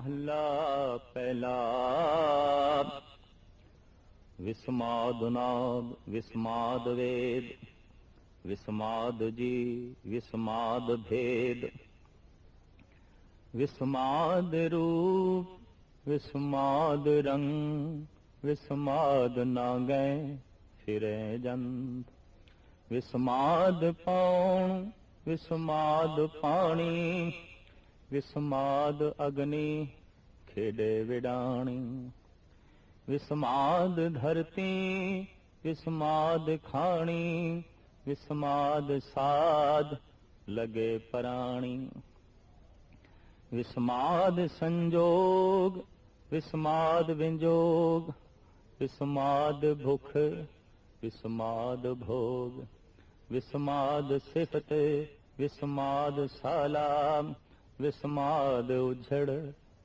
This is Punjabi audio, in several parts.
ਮਹੱਲਾ ਪਹਿਲਾ ਵਿਸਮਾਦ ਨਾਦ ਵਿਸਮਾਦ ਵੇਦ, ਵਿਸਮਾਦ ਜੀ, ਵਿਸਮਾਦ ਭੇਦ। ਵਿਸਮਾਦ ਰੂਪ, ਵਿਸਮਾਦ ਰੰਗ, ਵਿਸਮਾਦ ਨਾ ਗਏ ਫਿਰੇ ਜੰਤ। ਵਿਸਮਾਦ ਪਾਉਣ, ਵਿਸਮਾਦ ਪਾਣੀ ਵਿਸਮਾਦ ਅਗਨੀ ਖੇੜੇ ਵਿਡਾਣੀ ਵਿਸਮਾਦ ਧਰਤੀ ਵਿਸਮਾਦ ਖਾਣੀ ਵਿਸਮਾਦ ਸਾਧ ਲਗੇ ਪ੍ਰਾਣੀ ਵਿਸਮਾਦ ਸੰਜੋਗ ਵਿਸਮਾਦ ਵਿੰਜੋਗ ਵਿਸਮਾਦ ਭੁਖ ਵਿਸਮਾਦ ਭੋਗ ਵਿਸਮਾਦ ਸਿਫਤ ਵਿਸਮਾਦ ਸਾਲਾਮ ਵਿਸਮਾਦ ਉਝੜ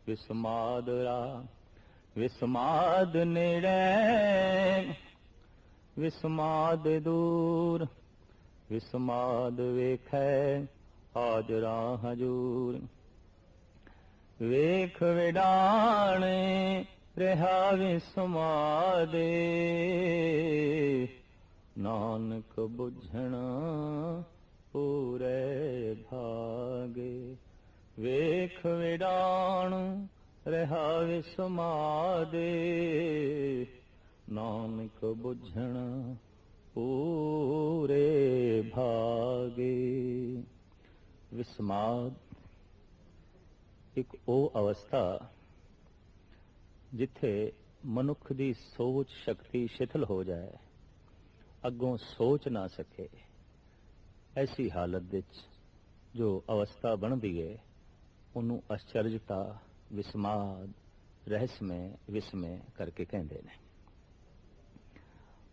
ਵਿਸਮਾਦ ਰਾ, ਵਿਸਮਾਦ ਨੇੜੇ, ਵਿਸਮਾਦ ਦੂਰ, ਵਿਸਮਾਦ ਵੇਖੈ ਹਾਜ਼ਰਾ ਹਜੂਰ। ਵੇਖ ਵਿਡਾਣੇ, ਰਹਾ ਵਿਸਮਾਦੇ ਨਾਨਕ ਬੁਝਣਾ ਪੂਰੇ ਭਾਗੇ। ਵੇਖ ਵਿਡਾਣ ਰਹਾ ਵਿਸਮਾਦੇ ਨਾਨਕ ਬੁਝਣਾ ਪੂਰੇ ਭਾਗੇ। ਵਿਸਮਾਦ, ਇੱਕ ਉਹ ਅਵਸਥਾ ਜਿੱਥੇ ਮਨੁੱਖ ਦੀ ਸੋਚ ਸ਼ਕਤੀ ਸ਼ਿਥਲ ਹੋ ਜਾਏ, ਅੱਗੋਂ ਸੋਚ ਨਾ ਸਕੇ, ਐਸੀ ਹਾਲਤ ਵਿੱਚ ਜੋ ਅਵਸਥਾ ਬਣਦੀ ਹੈ ਉਹਨੂੰ ਅਚਰਜਤਾ ਵਿਸਮਾਦ, ਰਹਿਸਮੈ, ਵਿਸਮੇ ਕਰਕੇ ਕਹਿੰਦੇ ਨੇ।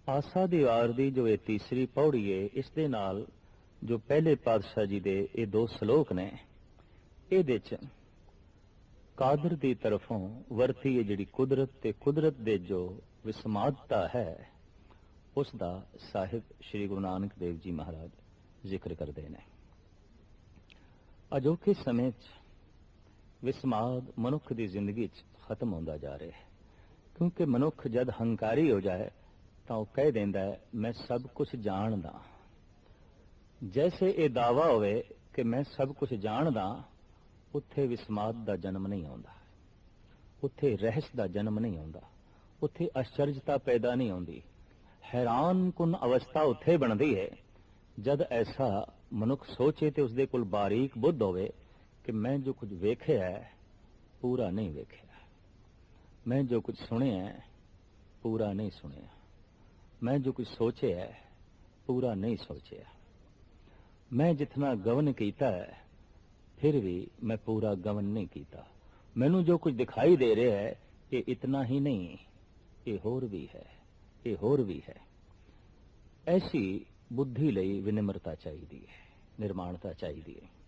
ਆਸਾ ਦੀਵਾਰ ਦੀ ਜੋ ਇਹ ਤੀਸਰੀ ਪੌੜੀ ਏ, ਇਸ ਦੇ ਨਾਲ ਜੋ ਪਹਿਲੇ ਪਾਤਸ਼ਾਹ ਜੀ ਦੇ ਇਹ ਦੋ ਸ਼ਲੋਕ ਨੇ, ਇਹਦੇ ਚ ਕਾਦਰ ਦੀ ਤਰਫੋਂ ਵਰਤੀ ਇਹ ਜਿਹੜੀ ਕੁਦਰਤ ਤੇ ਕੁਦਰਤ ਦੇ ਜੋ ਵਿਸਮਾਦਤਾ ਹੈ, ਉਸ ਦਾ ਸਾਹਿਬ ਸ੍ਰੀ ਗੁਰੂ ਨਾਨਕ ਦੇਵ ਜੀ ਮਹਾਰਾਜ ਜ਼ਿਕਰ ਕਰਦੇ ਨੇ। ਅਜੋਕੇ ਸਮੇਂ 'ਚ ਵਿਸਮਾਦ ਮਨੁੱਖ ਦੀ ਜ਼ਿੰਦਗੀ 'ਚ ਖਤਮ ਹੁੰਦਾ ਜਾ ਰਿਹਾ ਹੈ। ਕਿਉਂਕਿ ਮਨੁੱਖ ਜਦ ਹੰਕਾਰੀ ਹੋ ਜਾਏ, ਤਾਂ ਉਹ ਕਹਿ ਦਿੰਦਾ ਹੈ, ਮੈਂ ਸਭ ਕੁਝ ਜਾਣਦਾ ਜੈਸੇ ਇਹ ਦਾਵਾ ਹੋਵੇ ਕਿ ਮੈਂ ਸਭ ਕੁਝ ਜਾਣਦਾ ਉੱਥੇ ਵਿਸਮਾਦ ਦਾ ਜਨਮ ਨਹੀਂ ਆਉਂਦਾ। ਉੱਥੇ ਰਹਿਸ ਦਾ ਜਨਮ ਨਹੀਂ ਆਉਂਦਾ। ਉੱਥੇ ਅਚਰਜਤਾ ਪੈਦਾ ਨਹੀਂ ਆਉਂਦੀ। ਹੈਰਾਨ ਕੁਨ ਅਵਸਥਾ ਉੱਥੇ ਬਣਦੀ ਹੈ, ਜਦ ਐਸਾ ਮਨੁੱਖ ਸੋਚੇ ਤੇ ਉਸਦੇ ਕੋਲ ਬਾਰੀਕ ਬੁੱਧ ਹੋਵੇ ਕਿ ਮੈਂ ਜੋ ਕੁਝ ਵੇਖਿਆ ਪੂਰਾ ਨਹੀਂ ਵੇਖਿਆ। ਮੈਂ ਜੋ ਕੁਝ ਸੁਣਿਆ ਪੂਰਾ ਨਹੀਂ ਸੁਣਿਆ। ਮੈਂ ਜੋ ਕੁਝ ਸੋਚਿਆ ਪੂਰਾ ਨਹੀਂ ਸੋਚਿਆ। ਮੈਂ ਜਿਤਨਾ ਗਵਨ ਕੀਤਾ ਹੈ, ਫਿਰ ਵੀ ਮੈਂ ਪੂਰਾ ਗਵਨ ਨਹੀਂ ਕੀਤਾ। ਮੈਨੂੰ ਜੋ ਕੁਝ ਦਿਖਾਈ ਦੇ ਰਿਹਾ ਹੈ, ਇਹ ਇਤਨਾ ਹੀ ਨਹੀਂ, ਇਹ ਹੋਰ ਵੀ ਹੈ, ਇਹ ਹੋਰ ਵੀ ਹੈ। ਐਸੀ ਬੁੱਧੀ ਲਈ ਵਿਨਮਰਤਾ ਚਾਹੀਦੀ ਹੈ, ਨਿਰਮਾਣਤਾ ਚਾਹੀਦੀ ਹੈ।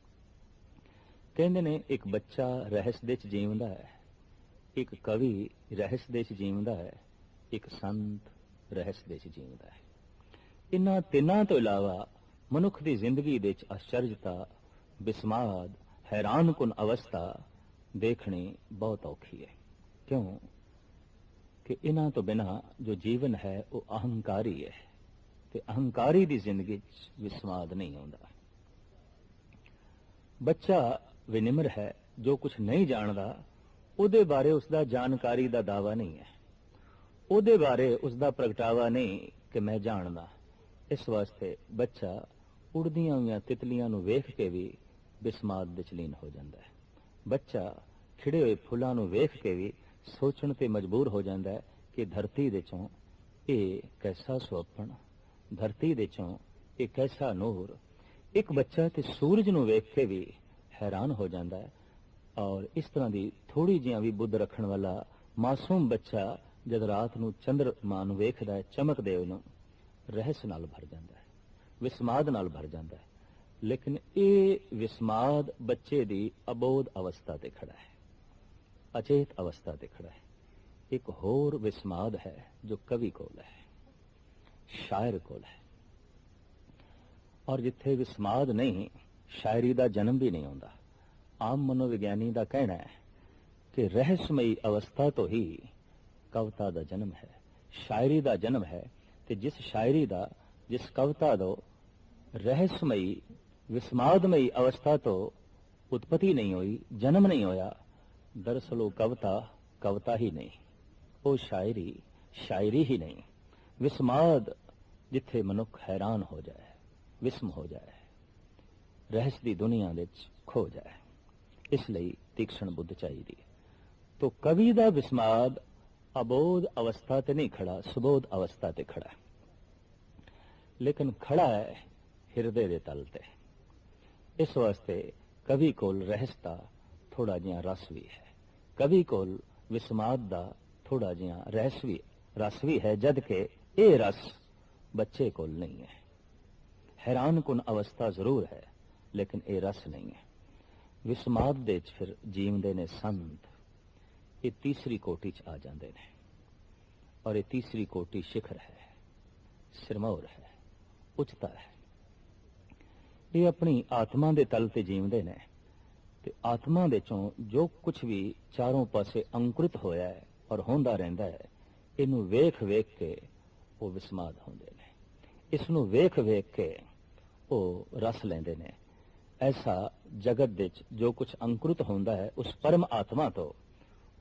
ਕਹਿੰਦੇ ਨੇ ਇੱਕ ਬੱਚਾ ਰਹਿਸ ਦੇ ਚ ਜੀਵਦਾ ਹੈ, ਇੱਕ ਕਵੀ ਰਹਿਸ ਦੇ ਚ ਜੀਵਦਾ ਹੈ, ਇੱਕ ਸੰਤ ਰਹਿਸ ਦੇ ਚ ਜੀਵਦਾ ਹੈ। ਇਨ੍ਹਾਂ ਤਿੰਨਾਂ ਤੋਂ ਇਲਾਵਾ ਮਨੁੱਖ ਦੀ ਜ਼ਿੰਦਗੀ ਦੇ ਚ ਅਚਰਜਤਾ ਬਿਸਮਾਦ, ਹੈਰਾਨਕੁਨ ਅਵਸਥਾ ਦੇਖਣੀ ਬਹੁਤ ਔਖੀ ਹੈ। ਕਿਉਂ? ਕਿ ਇਹਨਾਂ ਤੋਂ ਬਿਨਾ ਜੋ ਜੀਵਨ ਹੈ, ਉਹ ਅਹੰਕਾਰੀ ਹੈ ਤੇ ਅਹੰਕਾਰੀ ਦੀ ਜ਼ਿੰਦਗੀ 'ਚ ਵਿਸਮਾਦ ਨਹੀਂ ਆਉਂਦਾ। ਬੱਚਾ ਵਿਨਿਮਰ ਹੈ, ਜੋ ਕੁਝ ਨਹੀਂ ਜਾਣਦਾ, ਉਹਦੇ ਬਾਰੇ ਉਸ ਦਾ ਜਾਣਕਾਰੀ ਦਾ ਦਾਵਾ ਨਹੀਂ ਹੈ। ਉਹਦੇ ਬਾਰੇ ਉਸ ਦਾ ਪ੍ਰਗਟਾਵਾ ਨਹੀਂ ਕਿ ਮੈਂ ਜਾਣਦਾ। ਇਸ ਵਾਸਤੇ ਬੱਚਾ ਉੜਦੀਆਂ ਹੋਈਆਂ ਤਿਤਲੀਆਂ ਨੂੰ ਵੇਖ ਕੇ ਵੀ ਬਿਸਮਾਦ ਵਿੱਚ ਲੀਨ ਹੋ ਜਾਂਦਾ ਹੈ। ਬੱਚਾ ਖਿੜੇ ਹੋਏ ਫੁੱਲਾਂ ਨੂੰ ਵੇਖ ਕੇ ਵੀ ਸੋਚਣ ਤੇ ਮਜਬੂਰ ਹੋ ਜਾਂਦਾ ਹੈ ਕਿ ਧਰਤੀ ਦੇ ਚੋਂ ਇਹ ਕੈਸਾ ਸੁਪਨ ਧਰਤੀ ਦੇ ਚੋਂ ਇਹ ਕੈਸਾ ਨੂਰ। ਇੱਕ ਬੱਚਾ ਤੇ ਸੂਰਜ ਨੂੰ ਵੇਖ ਕੇ ਵੀ ਹੈਰਾਨ ਹੋ ਜਾਂਦਾ ਹੈ। ਔਰ ਇਸ ਤਰ੍ਹਾਂ ਦੀ ਥੋੜੀ ਜਿਹੀਆਂ ਵੀ ਬੁੱਧ ਰੱਖਣ ਵਾਲਾ ਮਾਸੂਮ ਬੱਚਾ ਜਦ ਰਾਤ ਨੂੰ ਚੰਦਰਮਾ ਨੂੰ ਵੇਖਦਾ ਹੈ, ਚਮਕਦੇ ਉਹਨੂੰ ਰਹਿਸ ਨਾਲ ਭਰ ਜਾਂਦਾ ਹੈ, ਵਿਸਮਾਦ ਨਾਲ ਭਰ ਜਾਂਦਾ ਹੈ। ਲੇਕਿਨ ਇਹ ਵਿਸਮਾਦ ਬੱਚੇ ਦੀ ਅਬੋਧ ਅਵਸਥਾ ਤੇ ਖੜਾ ਹੈ, ਅਚੇਤ ਅਵਸਥਾ ਤੇ ਖੜਾ ਹੈ। ਇੱਕ ਹੋਰ ਵਿਸਮਾਦ ਹੈ ਜੋ ਕਵੀ ਕੋਲ ਹੈ, ਸ਼ਾਇਰ ਕੋਲ ਹੈ। ਔਰ ਜਿੱਥੇ ਵਿਸਮਾਦ ਨਹੀਂ ਸ਼ਾਇਰੀ ਦਾ ਜਨਮ ਵੀ ਨਹੀਂ ਹੁੰਦਾ ਆਮ ਮਨੋਵਿਗਿਆਨੀ ਦਾ ਕਹਿਣਾ ਹੈ ਕਿ ਰਹੱਸਮਈ ਅਵਸਥਾ ਤੋਂ ਹੀ ਕਵਿਤਾ ਦਾ ਜਨਮ ਹੈ, ਸ਼ਾਇਰੀ ਦਾ ਜਨਮ ਹੈ ਤੇ ਜਿਸ ਸ਼ਾਇਰੀ ਦਾ, ਜਿਸ ਕਵਿਤਾ ਦਾ ਰਹੱਸਮਈ, ਵਿਸਮਾਦਮਈ ਅਵਸਥਾ ਤੋਂ ਉਤਪਤੀ ਨਹੀਂ ਹੋਈ, ਜਨਮ ਨਹੀਂ ਹੋਇਆ ਦਰਅਸਲ ਉਹ ਕਵਿਤਾ ਕਵਿਤਾ ਹੀ ਨਹੀਂ। ਉਹ ਸ਼ਾਇਰੀ ਸ਼ਾਇਰੀ ਹੀ ਨਹੀਂ। ਵਿਸਮਾਦ ਜਿੱਥੇ ਮਨੁੱਖ ਹੈਰਾਨ ਹੋ ਜਾਏ, ਵਿਸਮ ਹੋ ਜਾਏ। ਰਹਿਸ ਦੀ ਦੁਨੀਆ ਵਿੱਚ ਖੋ ਜਾਏ। ਇਸ ਲਈ ਤੀਕਸ਼ਣ ਬੁੱਧ ਚਾਹੀਦੀ ਤੋ ਕਵੀ ਦਾ ਵਿਸਮਾਦ ਅਬੋਧ ਅਵਸਥਾ ਤੇ ਨਹੀਂ ਖੜਾ, ਸੁਬੋਧ ਅਵਸਥਾ ਤੇ ਖੜਾ ਹੈ। ਲੇਕਿਨ ਖੜਾ ਹੈ ਹਿਰਦੇ ਦੇ ਤਲ ਤੇ। ਇਸ ਵਾਸਤੇ ਕਵੀ ਕੋਲ ਰਹਿਸ ਦਾ ਥੋੜਾ ਜਿਹਾ ਰਸ ਵੀ ਹੈ। ਕਵੀ ਕੋਲ ਵਿਸਮਾਦ ਦਾ ਥੋੜਾ ਜਿਹਾ ਰਹਿਸ ਵੀ, ਰਸ ਵੀ ਹੈ, ਜਦ ਕਿ ਇਹ ਰਸ ਬੱਚੇ ਕੋਲ ਨਹੀਂ ਹੈ। ਹੈਰਾਨ ਕੁਨ ਅਵਸਥਾ ਜ਼ਰੂਰ ਹੈ। ਲੇਕਿਨ ਇਹ ਰਸ ਨਹੀਂ ਹੈ। ਵਿਸਮਾਦ ਦੇ ਵਿੱਚ ਫਿਰ ਜੀਵਦੇ ਨੇ ਸੰਤ, ਇਹ ਤੀਸਰੀ ਕੋਟੀ ਚ ਆ ਜਾਂਦੇ ਨੇ। ਔਰ ਇਹ ਤੀਸਰੀ ਕੋਟੀ ਸਿਖਰ ਹੈ, ਸਿਰਮੌਰ ਹੈ, ਉੱਚਤਾ ਹੈ। ਇਹ ਆਪਣੀ ਆਤਮਾ ਦੇ ਤਲ ਤੇ ਜੀਵਦੇ ਨੇ ਤੇ ਆਤਮਾ ਦੇ ਚੋਂ ਜੋ ਕੁਝ ਵੀ ਚਾਰੋਂ ਪਾਸੇ ਅੰਕੁਰਿਤ ਹੋਇਆ ਹੈ ਔਰ ਹੁੰਦਾ ਰਹਿੰਦਾ ਹੈ, ਇਹਨੂੰ ਵੇਖ ਵੇਖ ਕੇ ਉਹ ਵਿਸਮਾਦ ਹੁੰਦੇ ਨੇ। ਇਸ ਨੂੰ ਵੇਖ ਵੇਖ ਕੇ ਉਹ ਰਸ ਲੈਂਦੇ ਨੇ ਐਸਾ ਜਗਤ ਵਿੱਚ ਜੋ ਕੁਝ ਅੰਕੁਰਿਤ ਹੁੰਦਾ ਹੈ, ਉਸ ਪਰਮ ਆਤਮਾ ਤੋਂ,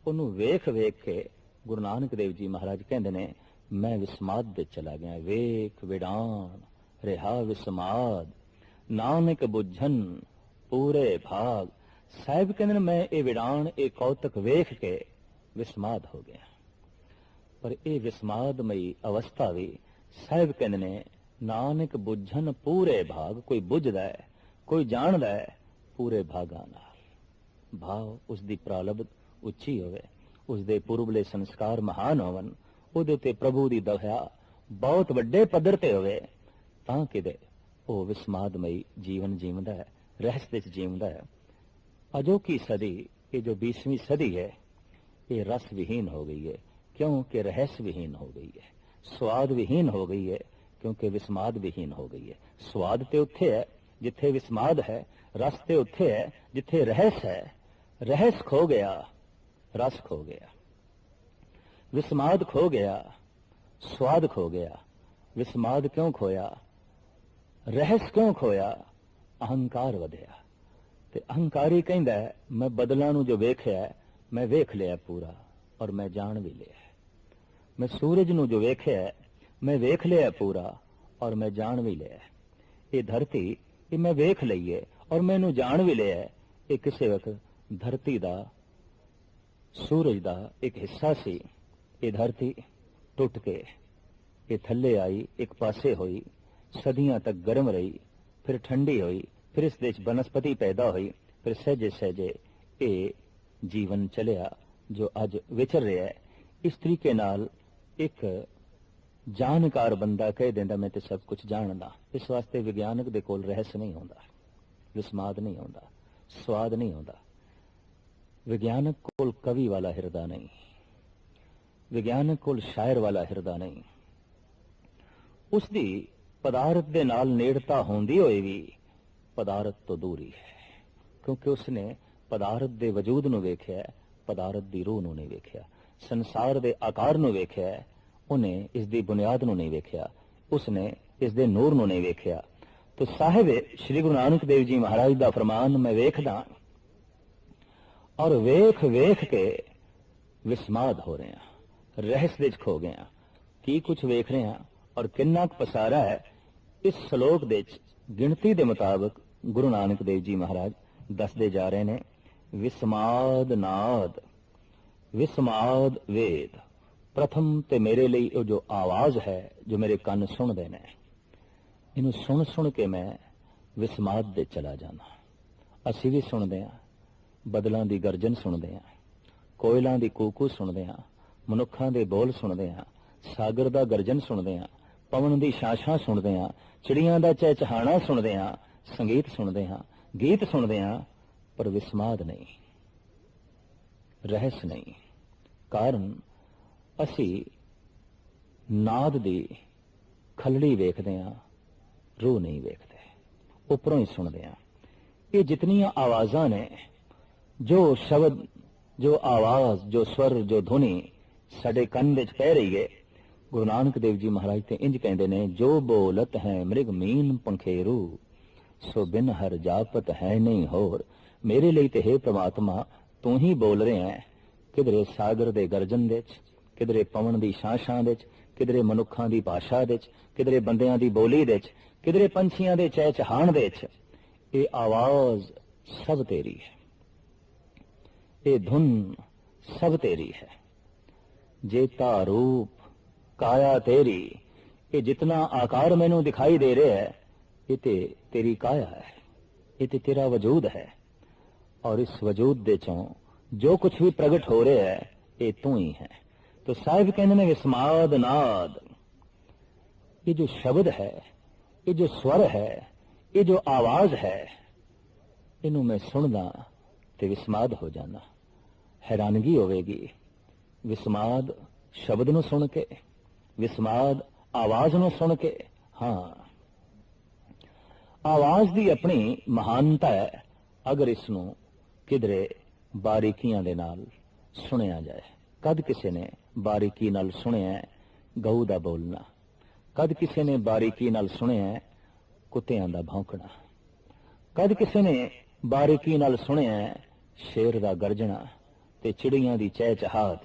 ਉਹਨੂੰ ਵੇਖ ਵੇਖ ਕੇ ਗੁਰੂ ਨਾਨਕ ਦੇਵ ਜੀ ਮਹਾਰਾਜ ਕਹਿੰਦੇ ਨੇ, ਮੈਂ ਵਿਸਮਾਦ ਦੇ ਚਲਾ ਗਿਆ, ਵੇਖ ਵਿਡਾਨ ਰਿਹਾ ਵਿਸਮਾਦ, ਨਾਨਕ ਬੁੱਝਨ, ਪੂਰੇ ਭਾਗ। ਸਾਹਿਬ ਕਹਿੰਦੇ ਨੇ, ਮੈਂ ਇਹ ਵਿਡਾਨ ਇਹ ਕੌਤਕ ਵੇਖ ਕੇ ਵਿਸਮਾਦ ਹੋ ਗਿਆ। ਪਰ ਇਹ ਵਿਸਮਾਦਮਈ ਅਵਸਥਾ ਵੀ ਸਾਹਿਬ ਕਹਿੰਦੇ ਨੇ, ਨਾਨਕ ਬੁੱਝਨ ਪੂਰੇ ਭਾਗ, ਕੋਈ ਬੁੱਝਦਾ ਹੈ ਕੋਈ ਜਾਣਦਾ ਹੈ ਪੂਰੇ ਭਾਗਾਂ ਨਾਲ। ਭਾਵ ਉਸ ਦੀ ਪ੍ਰਾਲਬਧ ਉੱਚੀ ਹੋਵੇ, ਉਸ ਦੇ ਪੁਰਬਲੇ ਸੰਸਕਾਰ ਮਹਾਨ ਹੋਵਨ ਉਹਦੇ ਤੇ ਪ੍ਰਭੂ ਦੀ ਦਇਆ ਬਹੁਤ ਵੱਡੇ ਪੱਧਰ ਤੇ ਹੋਵੇ, ਤਾਂ ਕਿਤੇ ਉਹ ਵਿਸਮਾਦਮਈ ਜੀਵਨ ਜੀਵਦਾ ਹੈ, ਰਹਿਸ ਵਿੱਚ ਜੀਵਦਾ ਹੈ। ਅਜੋਕੀ ਸਦੀ, ਇਹ ਜੋ 20ਵੀਂ ਸਦੀ ਹੈ, ਇਹ ਰਸ ਵਿਹੀਨ ਹੋ ਗਈ ਹੈ, ਕਿਉਂਕਿ ਰਹਿਸ ਵਿਹੀਨ ਹੋ ਗਈ ਹੈ ਸਵਾਦ ਵਿਹੀਨ ਹੋ ਗਈ ਹੈ, ਕਿਉਂਕਿ ਵਿਸਮਾਦ ਵਿਹੀਨ ਹੋ ਗਈ ਹੈ। ਸਵਾਦ ਤੇ ਉੱਥੇ ਹੈ ਜਿੱਥੇ ਵਿਸਮਾਦ ਹੈ, ਰਸ ਤੇ ਉੱਥੇ ਹੈ, ਜਿੱਥੇ ਰਹਿਸ ਹੈ, ਰਹਿਸ ਖੋ ਗਿਆ, ਰਸ ਖੋ ਗਿਆ। ਵਿਸਮਾਦ ਖੋ ਗਿਆ, ਸਵਾਦ ਖੋ ਗਿਆ। ਵਿਸਮਾਦ ਕਿਉਂ ਖੋਇਆ? ਰਹਿਸ ਕਿਉਂ ਖੋਇਆ? ਅਹੰਕਾਰ ਵਧਿਆ। ਤੇ ਅਹੰਕਾਰੀ ਕਹਿੰਦਾ ਮੈਂ ਬਦਲਾਂ ਨੂੰ ਜੋ ਵੇਖਿਆ ਮੈਂ ਵੇਖ ਲਿਆ ਪੂਰਾ, ਔਰ ਮੈਂ ਜਾਣ ਵੀ ਲਿਆ ਮੈਂ ਸੂਰਜ ਨੂੰ ਜੋ ਵੇਖਿਆ ਮੈਂ ਵੇਖ ਲਿਆ ਪੂਰਾ, ਔਰ ਮੈਂ ਜਾਣ ਵੀ ਲਿਆ ਇਹ ਧਰਤੀ ਇਹ ਮੈਂ ਵੇਖ ਲਈ ਹੈ ਔਰ ਮੈਨੂੰ ਜਾਣ ਵੀ ਲਿਆ ਇਹ ਕਿਸੇ ਵਕਤ ਧਰਤੀ ਦਾ, ਸੂਰਜ ਦਾ ਇੱਕ ਹਿੱਸਾ ਸੀ। ਇਹ ਧਰਤੀ ਟੁੱਟ ਕੇ, ਇਹ ਥੱਲੇ ਆਈ, ਇੱਕ ਪਾਸੇ ਹੋਈ, ਸਦੀਆਂ ਤੱਕ ਗਰਮ ਰਹੀ, ਫਿਰ ਠੰਡੀ ਹੋਈ, ਫਿਰ ਇਸ ਵਿੱਚ ਬਨਸਪਤੀ ਪੈਦਾ ਹੋਈ, ਫਿਰ ਸਹਿਜੇ ਸਹਿਜੇ ਇਹ ਜੀਵਨ ਚਲਿਆ ਜੋ ਅੱਜ ਵਿਚਰ ਰਿਹਾ ਹੈ। ਇਸ ਤਰੀਕੇ ਨਾਲ ਇੱਕ ਜਾਣਕਾਰ ਬੰਦਾ ਕਹਿ ਦਿੰਦਾ, ਮੈਂ ਤੇ ਸਭ ਕੁਝ ਜਾਣਦਾ। ਇਸ ਵਾਸਤੇ ਵਿਗਿਆਨਕ ਦੇ ਕੋਲ ਰਹਿਸ ਨਹੀਂ ਹੁੰਦਾ, ਵਿਸਮਾਦ ਨਹੀਂ ਹੁੰਦਾ, ਸਵਾਦ ਨਹੀਂ ਹੁੰਦਾ। ਵਿਗਿਆਨਕ ਕੋਲ ਕਵੀ ਵਾਲਾ ਹਿਰਦਾ ਨਹੀਂ, ਵਿਗਿਆਨਕ ਕੋਲ ਸ਼ਾਇਰ ਵਾਲਾ ਹਿਰਦਾ ਨਹੀਂ। ਉਸ ਦੀ ਪਦਾਰਥ ਦੇ ਨਾਲ ਨੇੜਤਾ ਹੁੰਦੀ ਹੋਈ ਵੀ ਪਦਾਰਥ ਤੋਂ ਦੂਰੀ ਹੈ, ਕਿਉਂਕਿ ਉਸਨੇ ਪਦਾਰਥ ਦੇ ਵਜੂਦ ਨੂੰ ਵੇਖਿਆ, ਪਦਾਰਥ ਦੀ ਰੂਹ ਨੂੰ ਨਹੀਂ ਵੇਖਿਆ, ਸੰਸਾਰ ਦੇ ਆਕਾਰ ਨੂੰ ਵੇਖਿਆ ਉਹਨੇ ਇਸ ਦੀ ਬੁਨਿਆਦ ਨੂੰ ਨਹੀਂ ਵੇਖਿਆ, ਉਸਨੇ ਇਸ ਦੇ ਨੂਰ ਨੂੰ ਨਹੀਂ ਵੇਖਿਆ। ਤੋ ਸਾਹਿਬ, ਸ੍ਰੀ ਗੁਰੂ ਨਾਨਕ ਦੇਵ ਜੀ ਮਹਾਰਾਜ ਦਾ ਫਰਮਾਨ ਮੈਂ ਵੇਖਦਾ ਔਰ ਵੇਖ ਵੇਖ ਕੇ ਵਿਸਮਾਦ ਹੋ ਰਹੇ ਹਾਂ ਰਹਿਸ ਵਿੱਚ ਖੋ ਗਏ ਹਾਂ ਕੀ ਕੁਝ ਵੇਖ ਰਹੇ ਹਾਂ ਔਰ ਕਿੰਨਾ ਕੁ ਪਸਾਰਾ ਹੈ, ਇਸ ਸ਼ਲੋਕ ਦੇ ਵਿੱਚ ਗਿਣਤੀ ਦੇ ਮੁਤਾਬਕ ਗੁਰੂ ਨਾਨਕ ਦੇਵ ਜੀ ਮਹਾਰਾਜ ਦੱਸਦੇ ਜਾ ਰਹੇ ਨੇ, ਵਿਸਮਾਦ ਨਾਦ, ਵਿਸਮਾਦ ਵੇਦ। ਪ੍ਰਥਮ ਤੇ ਮੇਰੇ ਲਈ ਉਹ ਜੋ ਆਵਾਜ਼ ਹੈ, ਜੋ ਮੇਰੇ ਕੰਨ ਸੁਣਦੇ ਨੇ, ਇਹਨੂੰ ਸੁਣ ਸੁਣ ਕੇ ਮੈਂ ਵਿਸਮਾਦ ਦੇ ਚਲਾ ਜਾਣਾ ਅਸੀਂ ਵੀ ਸੁਣਦੇ ਹਾਂ, ਬਦਲਾਂ ਦੀ ਗਰਜਨ ਸੁਣਦੇ ਹਾਂ, ਕੋਇਲਾਂ ਦੀ ਕੂਕੂ ਸੁਣਦੇ ਹਾਂ, ਮਨੁੱਖਾਂ ਦੇ ਬੋਲ ਸੁਣਦੇ ਹਾਂ, ਸਾਗਰ ਦਾ ਗਰਜਨ ਸੁਣਦੇ ਹਾਂ, ਪਵਨ ਦੀ ਸ਼ਾਸ਼ਾਂ ਸੁਣਦੇ ਹਾਂ, ਚਿੜੀਆਂ ਦਾ ਚਹਿਚਹਾਣਾ ਸੁਣਦੇ ਹਾਂ, ਸੰਗੀਤ ਸੁਣਦੇ ਹਾਂ, ਗੀਤ ਸੁਣਦੇ ਹਾਂ, ਪਰ ਵਿਸਮਾਦ ਨਹੀਂ, ਰਹਿਸ ਨਹੀਂ। ਕਾਰਨ ਅਸੀਂ ਨਾਦ ਦੀ ਖਲੜੀ ਵੇਖਦੇ ਹਾਂ, ਰੂਹ ਨਹੀਂ ਵੇਖਦੇ। ਉੱਪਰੋਂ ਹੀ ਸੁਣਦੇ ਹਾਂ। ਇਹ ਜਿਤਨੀਆਂ ਆਵਾਜ਼ਾਂ ਨੇ, ਜੋ ਸ਼ਬਦ, ਜੋ ਆਵਾਜ਼, ਜੋ ਸਵਰ, ਜੋ ਧੁਨੀ ਸਾਡੇ ਕੰਨ ਵਿੱਚ ਕਹਿ ਰਹੀ ਹੈ, ਗੁਰੂ ਨਾਨਕ ਦੇਵ ਜੀ ਮਹਾਰਾਜ ਤੇ ਇੰਜ ਕਹਿੰਦੇ ਨੇ, ਜੋ ਬੋਲਤ ਹੈ ਮ੍ਰਿਗ ਮੀਨ ਪੰਖੇਰੂ, ਸੋ ਬਿਨ ਹਰ ਜਾਪਤ ਹੈ ਨਹੀਂ ਹੋਰ। ਮੇਰੇ ਲਈ ਤੇ ਹੈ ਪ੍ਰਮਾਤਮਾ, ਤੂੰ ਹੀ ਬੋਲ ਰਿਹਾ ਹੈ, ਕਿਧਰੇ ਸਾਗਰ ਦੇ ਗਰਜਨ ਵਿੱਚ ਕਿਧਰੇ ਪਵਨ ਦੀ ਛਾਂ-ਛਾਂ ਵਿੱਚ, ਕਿਧਰੇ ਮਨੁੱਖਾਂ ਦੀ ਭਾਸ਼ਾ ਵਿੱਚ, ਕਿਧਰੇ ਬੰਦਿਆਂ ਦੀ ਬੋਲੀ ਵਿੱਚ, ਕਿਧਰੇ ਪੰਛੀਆਂ ਦੇ ਚਹਿਚਹਾਣ ਵਿੱਚ, ਇਹ ਆਵਾਜ਼ ਸਭ ਤੇਰੀ ਹੈ। ਇਹ ਧੁਨ ਸਭ ਤੇਰੀ ਹੈ। ਜੇ ਤਾ ਰੂਪ ਕਾਇਆ ਤੇਰੀ, ਇਹ ਜਿਤਨਾ ਆਕਾਰ ਮੈਨੂੰ ਦਿਖਾਈ ਦੇ ਰਿਹਾ ਹੈ, ਇਹ ਤੇ ਤੇਰੀ ਕਾਇਆ ਹੈ, ਇਹ ਤੇ ਤੇਰਾ ਵਜੂਦ ਹੈ। ਔਰ ਇਸ ਵਜੂਦ ਦੇ ਚੋਂ ਜੋ ਕੁਝ ਵੀ ਪ੍ਰਗਟ ਹੋ ਰਿਹਾ ਹੈ, ਇਹ ਤੂੰ ਹੀ ਹੈ। ਤੋ ਸਾਹਿਬ ਕਹਿੰਦੇ ਨੇ ਵਿਸਮਾਦ ਨਾਦ ਇਹ ਜੋ ਸ਼ਬਦ ਹੈ ਇਹ ਜੋ ਸਵਰ ਹੈ ਇਹ ਜੋ ਆਵਾਜ਼ ਹੈ ਇਹਨੂੰ ਮੈਂ ਸੁਣਦਾ ਤੇ ਵਿਸਮਾਦ ਹੋ ਜਾਣਾ ਹੈਰਾਨਗੀ ਹੋਵੇਗੀ ਵਿਸਮਾਦ ਸ਼ਬਦ ਨੂੰ ਸੁਣ ਕੇ ਵਿਸਮਾਦ ਆਵਾਜ਼ ਨੂੰ ਸੁਣ ਕੇ ਹਾਂ ਆਵਾਜ਼ ਦੀ ਆਪਣੀ ਮਹਾਨਤਾ ਹੈ ਅਗਰ ਇਸ ਨੂੰ ਕਿਧਰੇ ਬਾਰੀਕੀਆਂ ਦੇ ਨਾਲ ਸੁਣਿਆ ਜਾਏ ਕਦ ਕਿਸੇ ਨੇ ਬਾਰੀਕੀ ਨਾਲ ਸੁਣਿਆ ਗਊ ਦਾ ਬੋਲਣਾ। ਕਦ ਕਿਸੇ ਨੇ ਬਾਰੀਕੀ ਨਾਲ ਸੁਣਿਆ ਕੁੱਤਿਆਂ ਦਾ ਭੌਂਕਣਾ। ਕਦ ਕਿਸੇ ਨੇ ਬਾਰੀਕੀ ਨਾਲ ਸੁਣਿਆ ਸ਼ੇਰ ਦਾ ਗਰਜਣਾ ਤੇ ਚਿੜੀਆਂ ਦੀ ਚਹਿਚਹਾਟ।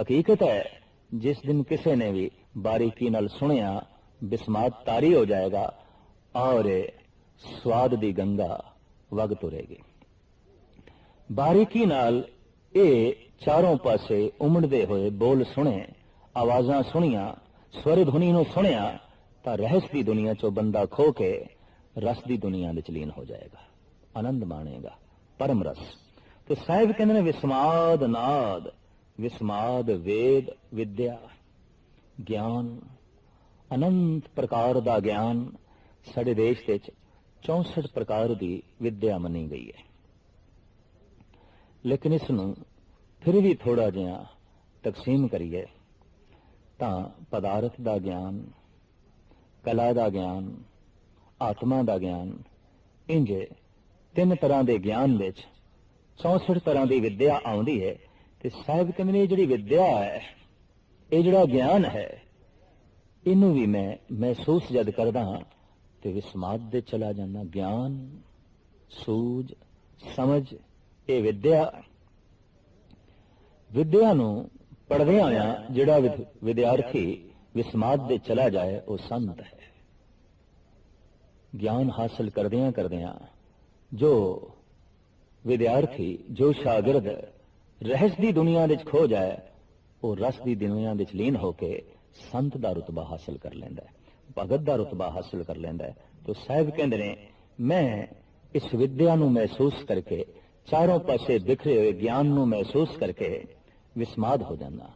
ਹਕੀਕਤ ਹੈ, ਜਿਸ ਦਿਨ ਕਿਸੇ ਨੇ ਵੀ ਬਾਰੀਕੀ ਨਾਲ ਸੁਣਿਆ, ਬਿਸਮਾਤ ਤਾਰੀ ਹੋ ਜਾਏਗਾ ਔਰ ਸਵਾਦ ਦੀ ਗੰਗਾ ਵਗ ਤੁਰੇਗੀ। ਬਾਰੀਕੀ ਨਾਲ ਇਹ ਚਾਰੋਂ ਪਾਸੇ ਉਮੜਦੇ ਹੋਏ ਬੋਲ ਸੁਣੇ, ਆਵਾਜ਼ਾਂ ਸੁਣੀਆਂ ਸਵਰ ਧੁਨੀ ਨੂੰ ਸੁਣਿਆ, ਤਾਂ ਰਹਿਸ ਦੀ ਦੁਨੀਆ ਚੋਂ ਬੰਦਾ ਖੋ ਕੇ ਰਸ ਦੀ ਦੁਨੀਆ ਵਿੱਚ ਲੀਨ ਹੋ ਜਾਏਗਾ, ਆਨੰਦ ਮਾਣੇਗਾ, ਪਰਮ ਰਸ। ਤੇ ਸਾਹਿਬ ਕਹਿੰਦੇ ਨੇ, ਵਿਸਮਾਦ ਨਾਦ, ਵਿਸਮਾਦ ਵੇਦ ਵਿਦਿਆ, ਗਿਆਨ, ਅਨੰਤ ਪ੍ਰਕਾਰ ਦਾ ਗਿਆਨ, ਸਾਡੇ ਦੇਸ਼ ਵਿੱਚ 64 ਪ੍ਰਕਾਰ ਦੀ ਵਿਦਿਆ ਮੰਨੀ ਗਈ ਹੈ। ਲੇਕਿਨ ਇਸ ਨੂੰ ਫਿਰ ਵੀ ਥੋੜਾ ਜਿਹਾ ਤਕਸੀਮ ਕਰੀਏ, ਤਾਂ ਪਦਾਰਥ ਦਾ ਗਿਆਨ, ਕਲਾ ਦਾ ਗਿਆਨ, ਆਤਮਾ ਦਾ ਗਿਆਨ, ਇੰਜ ਤਿੰਨ ਤਰ੍ਹਾਂ ਦੇ ਗਿਆਨ ਵਿੱਚ 64 ਤਰ੍ਹਾਂ ਦੀ ਵਿਦਿਆ ਆਉਂਦੀ ਹੈ ਤੇ ਸਾਹਿਬ ਕਹਿੰਦੇ ਨੇ ਇਹ ਜਿਹੜੀ ਵਿਦਿਆ ਹੈ, ਇਹ ਜਿਹੜਾ ਗਿਆਨ ਹੈ, ਇਹਨੂੰ ਵੀ ਮੈਂ ਮਹਿਸੂਸ ਜਦ ਕਰਦਾ ਹਾਂ ਤੇ ਵਿਸਮਾਦ ਦੇ ਚਲਾ ਜਾਂਦਾ, ਗਿਆਨ, ਸੂਝ, ਸਮਝ, ਇਹ ਵਿਦਿਆ। ਵਿਦਿਆ ਨੂੰ ਪੜ੍ਹਦੇ ਆਇਆ ਜਿਹੜਾ ਵਿਦਿਆਰਥੀ ਵਿਸਮਾਦ ਦੇ ਚਲਾ ਜਾਏ, ਉਹ ਸੰਤ ਹੈ। ਗਿਆਨ ਹਾਸਲ ਕਰਦਿਆਂ ਕਰਦਿਆਂ ਜੋ ਵਿਦਿਆਰਥੀ, ਜੋ ਸ਼ਾਗਿਰਦ ਰਹਿਸ ਦੀ ਦੁਨੀਆ ਵਿੱਚ ਖੋ ਜਾਏ, ਉਹ ਰਸ ਦੀ ਦੁਨੀਆ ਵਿੱਚ ਲੀਨ ਹੋ ਕੇ ਸੰਤ ਦਾ ਰਤਬਾ ਹਾਸਲ ਕਰ ਲੈਂਦਾ ਹੈ, ਭਗਤ ਦਾ ਰਤਬਾ ਹਾਸਲ ਕਰ ਲੈਂਦਾ ਹੈ। ਤੋ ਸਾਹਿਬ ਕਹਿੰਦੇ ਨੇ, ਮੈਂ ਇਸ ਵਿਦਿਆ ਨੂੰ ਮਹਿਸੂਸ ਕਰਕੇ, ਚਾਰੋਂ ਪਾਸੇ ਬਿਖਰੇ ਹੋਏ ਗਿਆਨ ਨੂੰ ਮਹਿਸੂਸ ਕਰਕੇ ਵਿਸਮਾਦ ਹੋ ਜਾਂਦਾ।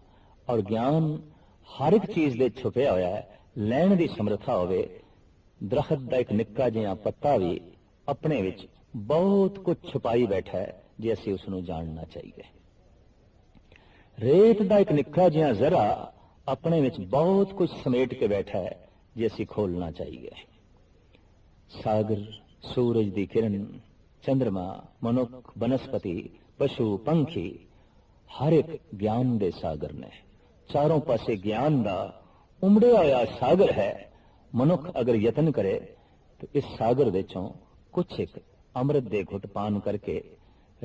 ਔਰ ਗਿਆਨ ਹਰ ਇੱਕ ਚੀਜ਼ ਦੇ ਛੁਪਿਆ ਹੋਇਆ ਹੈ। ਲੈਣ ਦੀ ਸਮਰੱਥਾ ਹੋਵੇ, ਦਰਖਤ ਦਾ ਇੱਕ ਨਿੱਕਾ ਜਿਹਾ ਪੱਤਾ ਵੀ ਆਪਣੇ ਵਿੱਚ ਬਹੁਤ ਕੁਝ ਛੁਪਾਈ ਬੈਠਾ ਹੈ, ਜੇ ਅਸੀਂ ਉਸ ਨੂੰ ਜਾਣਨਾ ਚਾਹੀਏ ਰੇਤ ਦਾ ਇੱਕ ਨਿੱਕਾ ਜਿਹਾ ਜ਼ਰਾ ਆਪਣੇ ਵਿੱਚ ਬਹੁਤ ਕੁਝ ਸਮੇਟ ਕੇ ਬੈਠਾ ਹੈ, ਜੇ ਅਸੀਂ ਖੋਲਣਾ ਚਾਹੀਏ ਸਾਗਰ, ਸੂਰਜ ਦੀ ਕਿਰਨ ਚੰ드ਰਮਾ ਮਨੁੱਖ, ਬਨਸਪਤੀ, ਪਸ਼ੂ, ਪੰਖੀ ਹਰ ਇੱਕ ਗਿਆਨ ਦੇ ਸਾਗਰ ਨੇ। ਚਾਰੋਂ ਪਾਸੇ ਗਿਆਨ ਦਾ ਉਮੜਿਆ ਹੋਇਆ ਸਾਗਰ ਹੈ। ਮਨੁੱਖ ਅਗਰ ਯਤਨ ਕਰੇ, ਤਾਂ ਇਸ ਸਾਗਰ ਵਿੱਚੋਂ ਕੁਛ ਇੱਕ ਅੰਮ੍ਰਿਤ ਦੇ ਘੁੱਟ ਪਾਨ ਕਰਕੇ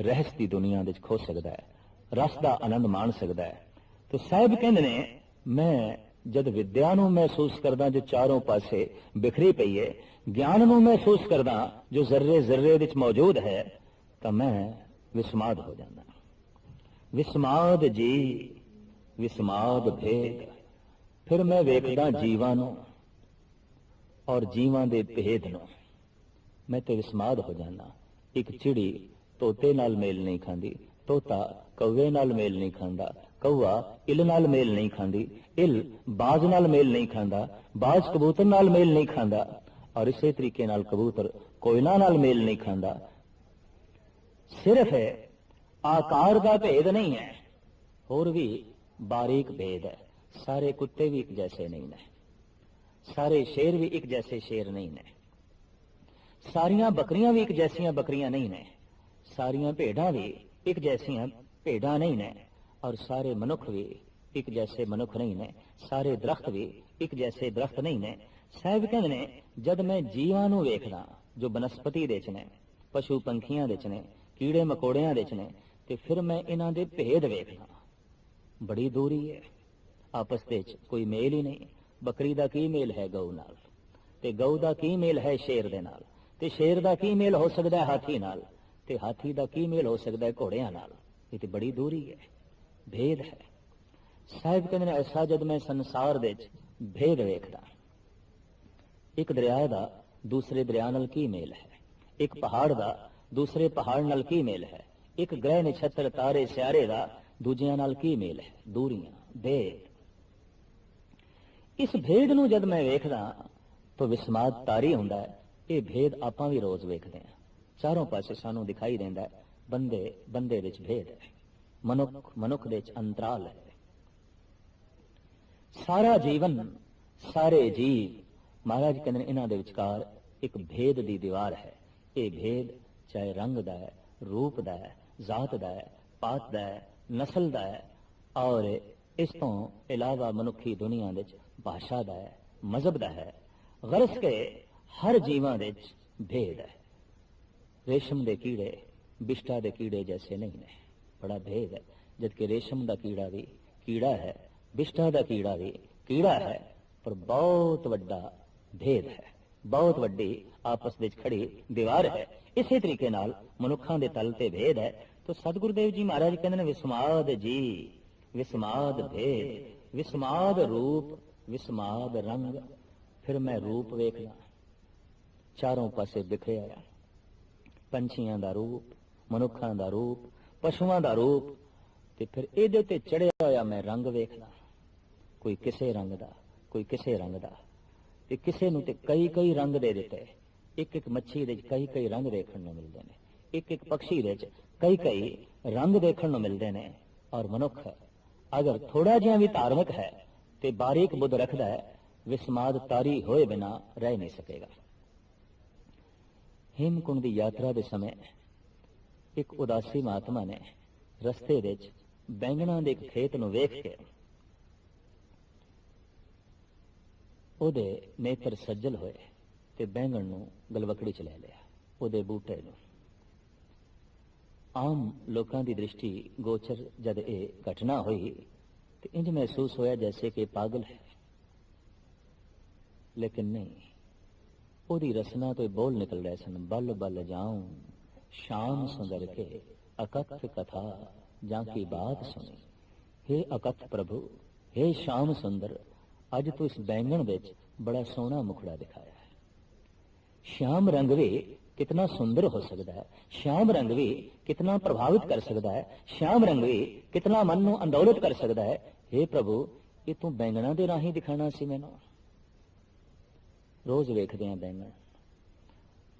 ਰਹਿਸ ਦੀ ਦੁਨੀਆ ਵਿੱਚ ਖੋ ਸਕਦਾ ਹੈ, ਰਸ ਦਾ ਆਨੰਦ ਮਾਣ ਸਕਦਾ ਹੈ। ਤੇ ਸਾਹਿਬ ਕਹਿੰਦੇ ਨੇ, ਮੈਂ ਜਦ ਵਿਦਿਆ ਨੂੰ ਮਹਿਸੂਸ ਕਰਦਾ ਜੋ ਚਾਰੋਂ ਪਾਸੇ ਬਿਖਰੀ ਪਈ ਹੈ ਗਿਆਨ ਨੂੰ ਮਹਿਸੂਸ ਕਰਦਾ ਜੋ ਜ਼ਰਰੇ ਜ਼ਰਰੇ ਵਿੱਚ ਮੌਜੂਦ ਹੈ, ਤਾਂ ਮੈਂ ਵਿਸਮਾਦ ਹੋ ਜਾਂਦਾ। ਵਿਸਮਾਦ ਜੀ, ਵਿਸਮਾਦ ਭੇਦ। ਫਿਰ ਮੈਂ ਵੇਖਦਾ ਜੀਵਾਂ ਨੂੰ ਔਰ ਜੀਵਾਂ ਦੇ ਭੇਦ ਨੂੰ। ਮੈਂ ਤੇ ਵਿਸਮਾਦ ਹੋ ਜਾਂਦਾ। ਇੱਕ ਚਿੜੀ ਤੋਤੇ ਨਾਲ ਮੇਲ ਨਹੀਂ ਖਾਂਦੀ। ਤੋਤਾ ਕੌਵੇ ਨਾਲ ਮੇਲ ਨਹੀਂ ਖਾਂਦਾ। ਕੌਵਾ ਇਲ ਨਾਲ ਮੇਲ ਨਹੀਂ ਖਾਂਦੀ। ਇਲ ਬਾਜ਼ ਨਾਲ ਮੇਲ ਨਹੀਂ ਖਾਂਦਾ। ਬਾਜ਼ ਕਬੂਤਰ ਨਾਲ ਮੇਲ ਨਹੀਂ ਖਾਂਦਾ। ਔਰ ਇਸੇ ਤਰੀਕੇ ਨਾਲ ਕਬੂਤਰ ਕੋਇਲਾਂ ਨਾਲ ਮੇਲ ਨਹੀਂ ਖਾਂਦਾ। ਸਿਰਫ ਹੈ ਆਕਾਰ ਦਾ ਭੇਦ ਨਹੀਂ ਹੈ। ਹੋਰ ਵੀ ਬਾਰੀਕ ਭੇਦ ਹੈ। ਸਾਰੇ ਕੁੱਤੇ ਵੀ ਇੱਕ ਜੈਸੇ ਨਹੀਂ ਨੇ। ਸਾਰੇ ਸ਼ੇਰ ਵੀ ਇੱਕ ਜੈਸੇ ਸ਼ੇਰ ਨਹੀਂ ਨੇ। ਸਾਰੀਆਂ ਬੱਕਰੀਆਂ ਵੀ ਇੱਕ ਜੈਸੀਆਂ ਬੱਕਰੀਆਂ ਨਹੀਂ ਨੇ। ਸਾਰੀਆਂ ਭੇਡਾਂ ਵੀ ਇੱਕ ਜੈਸੀਆਂ ਭੇਡਾਂ ਨਹੀਂ ਨੇ। ਔਰ ਸਾਰੇ ਮਨੁੱਖ ਵੀ ਇੱਕ ਜੈਸੇ ਮਨੁੱਖ ਨਹੀਂ ਨੇ। ਸਾਰੇ ਦਰਖਤ ਵੀ ਇੱਕ ਜੈਸੇ ਦਰਖਤ ਨਹੀਂ ਨੇ। ਸਾਹਿਬ ਕਹਿੰਦੇ ਨੇ, ਜਦ ਮੈਂ ਜੀਵਾਂ ਨੂੰ ਵੇਖਦਾ, ਜੋ ਬਨਸਪਤੀ ਦੇ ਚ ਨੇ, ਪਸ਼ੂ ਪੰਖੀਆਂ ਦੇ ਚ ਨੇ, ਕੀੜੇ ਮਕੌੜਿਆਂ ਦੇ ਚ ਨੇ ਤੇ ਫਿਰ ਮੈਂ ਇਹਨਾਂ ਦੇ ਭੇਦ ਵੇਖਦਾ। ਬੜੀ ਦੂਰੀ ਹੈ। ਆਪਸ ਦੇ ਵਿੱਚ ਕੋਈ ਮੇਲ ਹੀ ਨਹੀਂ। ਬੱਕਰੀ ਦਾ ਕੀ ਮੇਲ ਹੈ ਗਊ ਨਾਲ? ਤੇ ਗਊ ਦਾ ਕੀ ਮੇਲ ਹੈ ਸ਼ੇਰ ਦੇ ਨਾਲ? ਤੇ ਸ਼ੇਰ ਦਾ ਕੀ ਮੇਲ ਹੋ ਸਕਦਾ ਹੈ ਹਾਥੀ ਨਾਲ? ਤੇ ਹਾਥੀ ਦਾ ਕੀ ਮੇਲ ਹੋ ਸਕਦਾ ਹੈ ਘੋੜਿਆਂ ਨਾਲ? ਇਹ ਤੇ ਬੜੀ ਦੂਰੀ ਹੈ। ਭੇਦ ਹੈ। ਸਾਹਿਬ ਕਹਿੰਦੇ ਨੇ ਐਸਾ ਜਦ ਮੈਂ ਸੰਸਾਰ ਦੇ ਵਿੱਚ ਭੇਦ ਵੇਖਦਾ, ਇੱਕ ਦਰਿਆ ਦਾ ਦੂਸਰੇ ਦਰਿਆ ਨਾਲ ਕੀ ਮੇਲ ਹੈ? ਇੱਕ ਪਹਾੜ ਦਾ ਦੂਸਰੇ ਪਹਾੜ ਨਾਲ ਕੀ ਮੇਲ ਹੈ? ਇੱਕ ਗ੍ਰਹਿ ਨਛੱਤਰ ਤਾਰੇ ਸਿਆਰੇ ਦਾ ਦੂਜਿਆਂ ਨਾਲ ਕੀ ਮੇਲ ਹੈ? ਦੂਰੀਆਂ, ਭੇਦ। ਇਸ ਭੇਦ ਨੂੰ ਜਦ ਮੈਂ ਵੇਖਦਾ ਤਾਂ ਵਿਸਮਾਦ ਤਾਰੀ ਹੁੰਦਾ ਹੈ, ਇਹ ਭੇਦ ਆਪਾਂ ਵੀ ਰੋਜ਼ ਵੇਖਦੇ ਹਾਂ। ਚਾਰੋਂ ਪਾਸੇ ਸਾਨੂੰ ਦਿਖਾਈ ਦਿੰਦਾ ਹੈ, ਬੰਦੇ ਬੰਦੇ ਵਿੱਚ ਭੇਦ ਹੈ। ਮਨੁੱਖ ਮਨੁੱਖ ਦੇ ਵਿੱਚ ਅੰਤਰਾਲ ਹੈ। ਸਾਰਾ ਜੀਵਨ, ਸਾਰੇ ਜੀਵ, ਮਹਾਰਾਜ ਕਹਿੰਦੇ ਨੇ, ਇਹਨਾਂ ਦੇ ਵਿਚਕਾਰ ਇੱਕ ਭੇਦ ਦੀ ਦੀਵਾਰ ਹੈ। ਇਹ ਭੇਦ ਚਾਹੇ ਰੰਗ ਦਾ ਹੈ, ਰੂਪ ਦਾ ਹੈ ਜ਼ਾਤ ਦਾ ਹੈ, ਪਾਤ ਦਾ ਹੈ, ਨਸਲ ਦਾ ਹੈ ਔਰ ਇਸ ਤੋਂ ਇਲਾਵਾ ਮਨੁੱਖੀ ਦੁਨੀਆ ਵਿੱਚ ਭਾਸ਼ਾ ਦਾ ਹੈ, ਮਜ਼ਹਬ ਦਾ ਹੈ। ਗਰਸ ਕੇ ਹਰ ਜੀਵਾਂ ਵਿੱਚ ਭੇਦ ਹੈ। ਰੇਸ਼ਮ ਦੇ ਕੀੜੇ ਬਿਸ਼ਟਾ ਦੇ ਕੀੜੇ ਜੈਸੇ ਨਹੀਂ ਨੇ, ਬੜਾ ਭੇਦ ਹੈ। ਜਦਕਿ ਰੇਸ਼ਮ ਦਾ ਕੀੜਾ ਵੀ ਕੀੜਾ ਹੈ, ਬਿਸ਼ਟਾ ਦਾ ਕੀੜਾ ਵੀ ਕੀੜਾ ਹੈ, ਪਰ ਬਹੁਤ ਵੱਡਾ ਭੇਦ ਹੈ। ਬਹੁਤ ਵੱਡੀ ਆਪਸ ਵਿੱਚ ਖੜੀ ਦੀਵਾਰ ਹੈ। ਇਸੇ ਤਰੀਕੇ ਨਾਲ ਮਨੁੱਖਾਂ ਦੇ ਤਲ ਤੇ ਭੇਦ ਹੈ। ਤਾਂ ਸਤਿਗੁਰਦੇਵ ਜੀ ਮਹਾਰਾਜ ਕਹਿੰਦੇ ਨੇ, ਵਿਸਮਾਦ ਜੀ, ਵਿਸਮਾਦ ਭੇਦ, ਵਿਸਮਾਦ ਰੂਪ, ਵਿਸਮਾਦ ਰੰਗ। ਫਿਰ ਮੈਂ ਰੂਪ ਵੇਖਦਾ, ਚਾਰੋਂ ਪਾਸੇ ਬਿਖਰਿਆ ਪੰਛੀਆਂ ਦਾ ਰੂਪ, ਮਨੁੱਖਾਂ ਦਾ ਰੂਪ, ਪਸ਼ੂਆਂ ਦਾ ਰੂਪ। ਤੇ ਫਿਰ ਇਹਦੇ ਤੇ ਚੜਿਆ ਹੋਇਆ ਮੈਂ ਰੰਗ ਵੇਖਦਾ। ਕੋਈ ਕਿਸੇ ਰੰਗ ਦਾ, ਕੋਈ ਕਿਸੇ ਰੰਗ ਦਾ। ਤੇ ਕਿਸੇ ਨੂੰ ਤੇ ਕਈ ਕਈ ਰੰਗ ਦੇ ਦਿੱਤੇ। ਇੱਕ ਇੱਕ ਮੱਛੀ ਦੇ ਕਈ ਕਈ ਰੰਗ ਦੇਖਣ ਨੂੰ ਮਿਲਦੇ ਨੇ। ਇੱਕ ਇੱਕ ਪੰਛੀ ਦੇ ਵਿੱਚ ਕਈ ਕਈ ਰੰਗ ਦੇਖਣ ਨੂੰ ਮਿਲਦੇ ਨੇ। ਔਰ ਮਨੁੱਖ ਅਗਰ ਥੋੜਾ ਜਿਹਾ ਵੀ ਧਾਰਮਿਕ ਹੈ ਤੇ ਬਾਰੀਕ ਬੁੱਧ ਰੱਖਦਾ ਹੈ ਵਿਸਮਾਦ ਤਾਰੀ ਹੋਏ ਬਿਨਾ ਰਹਿ ਨਹੀਂ ਸਕੇਗਾ। ਹੇਮਕੁੰਡ ਦੀ ਯਾਤਰਾ ਦੇ ਸਮੇਂ ਇੱਕ ਉਦਾਸੀ ਮਹਾਤਮਾ ਨੇ ਰਸਤੇ ਵਿੱਚ ਬੈਂਗਣਾ ਦੇ ਇੱਕ ਖੇਤ ਨੂੰ ਵੇਖ ਕੇ ਉਹਦੇ ਨੇਤਰ ਸੱਜਲ ਹੋਏ ਤੇ ਬੈਂਗਣ ਨੂੰ ਗਲਵਕੜੀ ਚ ਲੈ ਲਿਆ, ਉਹਦੇ ਬੂਟੇ ਨੂੰ। ਆਮ ਲੋਕਾਂ ਦੀ ਦ੍ਰਿਸ਼ਟੀ ਗੋਚਰ ਜਦ ਇਹ ਘਟਨਾ ਹੋਈ, ਤੇ ਇੰਜ ਮਹਿਸੂਸ ਹੋਇਆ ਜੈਸੇ ਕਿ ਪਾਗਲ ਹੈ। ਲੇਕਿਨ ਨਹੀਂ, ਉਹਦੀ ਰਸਨਾ ਤੋਂ ਬੋਲ ਨਿਕਲ ਰਹੇ ਸਨ, ਬਲ ਬਲ ਜਾਉਂ, ਸ਼ਾਮ ਸੁੰਦਰ ਕੇ ਅਕਥ ਕਥਾ, ਜਾਂ ਕੀ ਬਾਤ ਸੁਣੀ। हे ਅਕਥ ਪ੍ਰਭੂ हे ਸ਼ਾਮ ਸੁੰਦਰ ਅੱਜ ਤੂੰ ਇਸ ਬੈਂਗਣ ਵਿੱਚ ਬੜਾ ਸੋਹਣਾ ਮੁਖੜਾ ਦਿਖਾਇਆ ਹੈ। ਸ਼ਾਮ ਰੰਗ ਵੀ ਕਿਤਨਾ ਸੁੰਦਰ ਹੋ ਸਕਦਾ ਹੈ। ਸ਼ਾਮ ਰੰਗ ਵੀ ਕਿਤਨਾ ਪ੍ਰਭਾਵਿਤ ਕਰ ਸਕਦਾ ਹੈ। ਸ਼ਾਮ ਰੰਗ ਵੀ ਕਿਤਨਾ ਮਨ ਨੂੰ ਅੰਦੋਲਿਤ ਕਰ ਸਕਦਾ ਹੈ। हे ਪ੍ਰਭੂ, ਇਹ ਤੂੰ ਬੈਂਗਣਾ ਦੇ ਰਾਹੀਂ ਦਿਖਾਣਾ ਸੀ ਮੈਨੂੰ। ਰੋਜ਼ ਵੇਖਦੇ ਆਂ ਬੈਂਗਣ।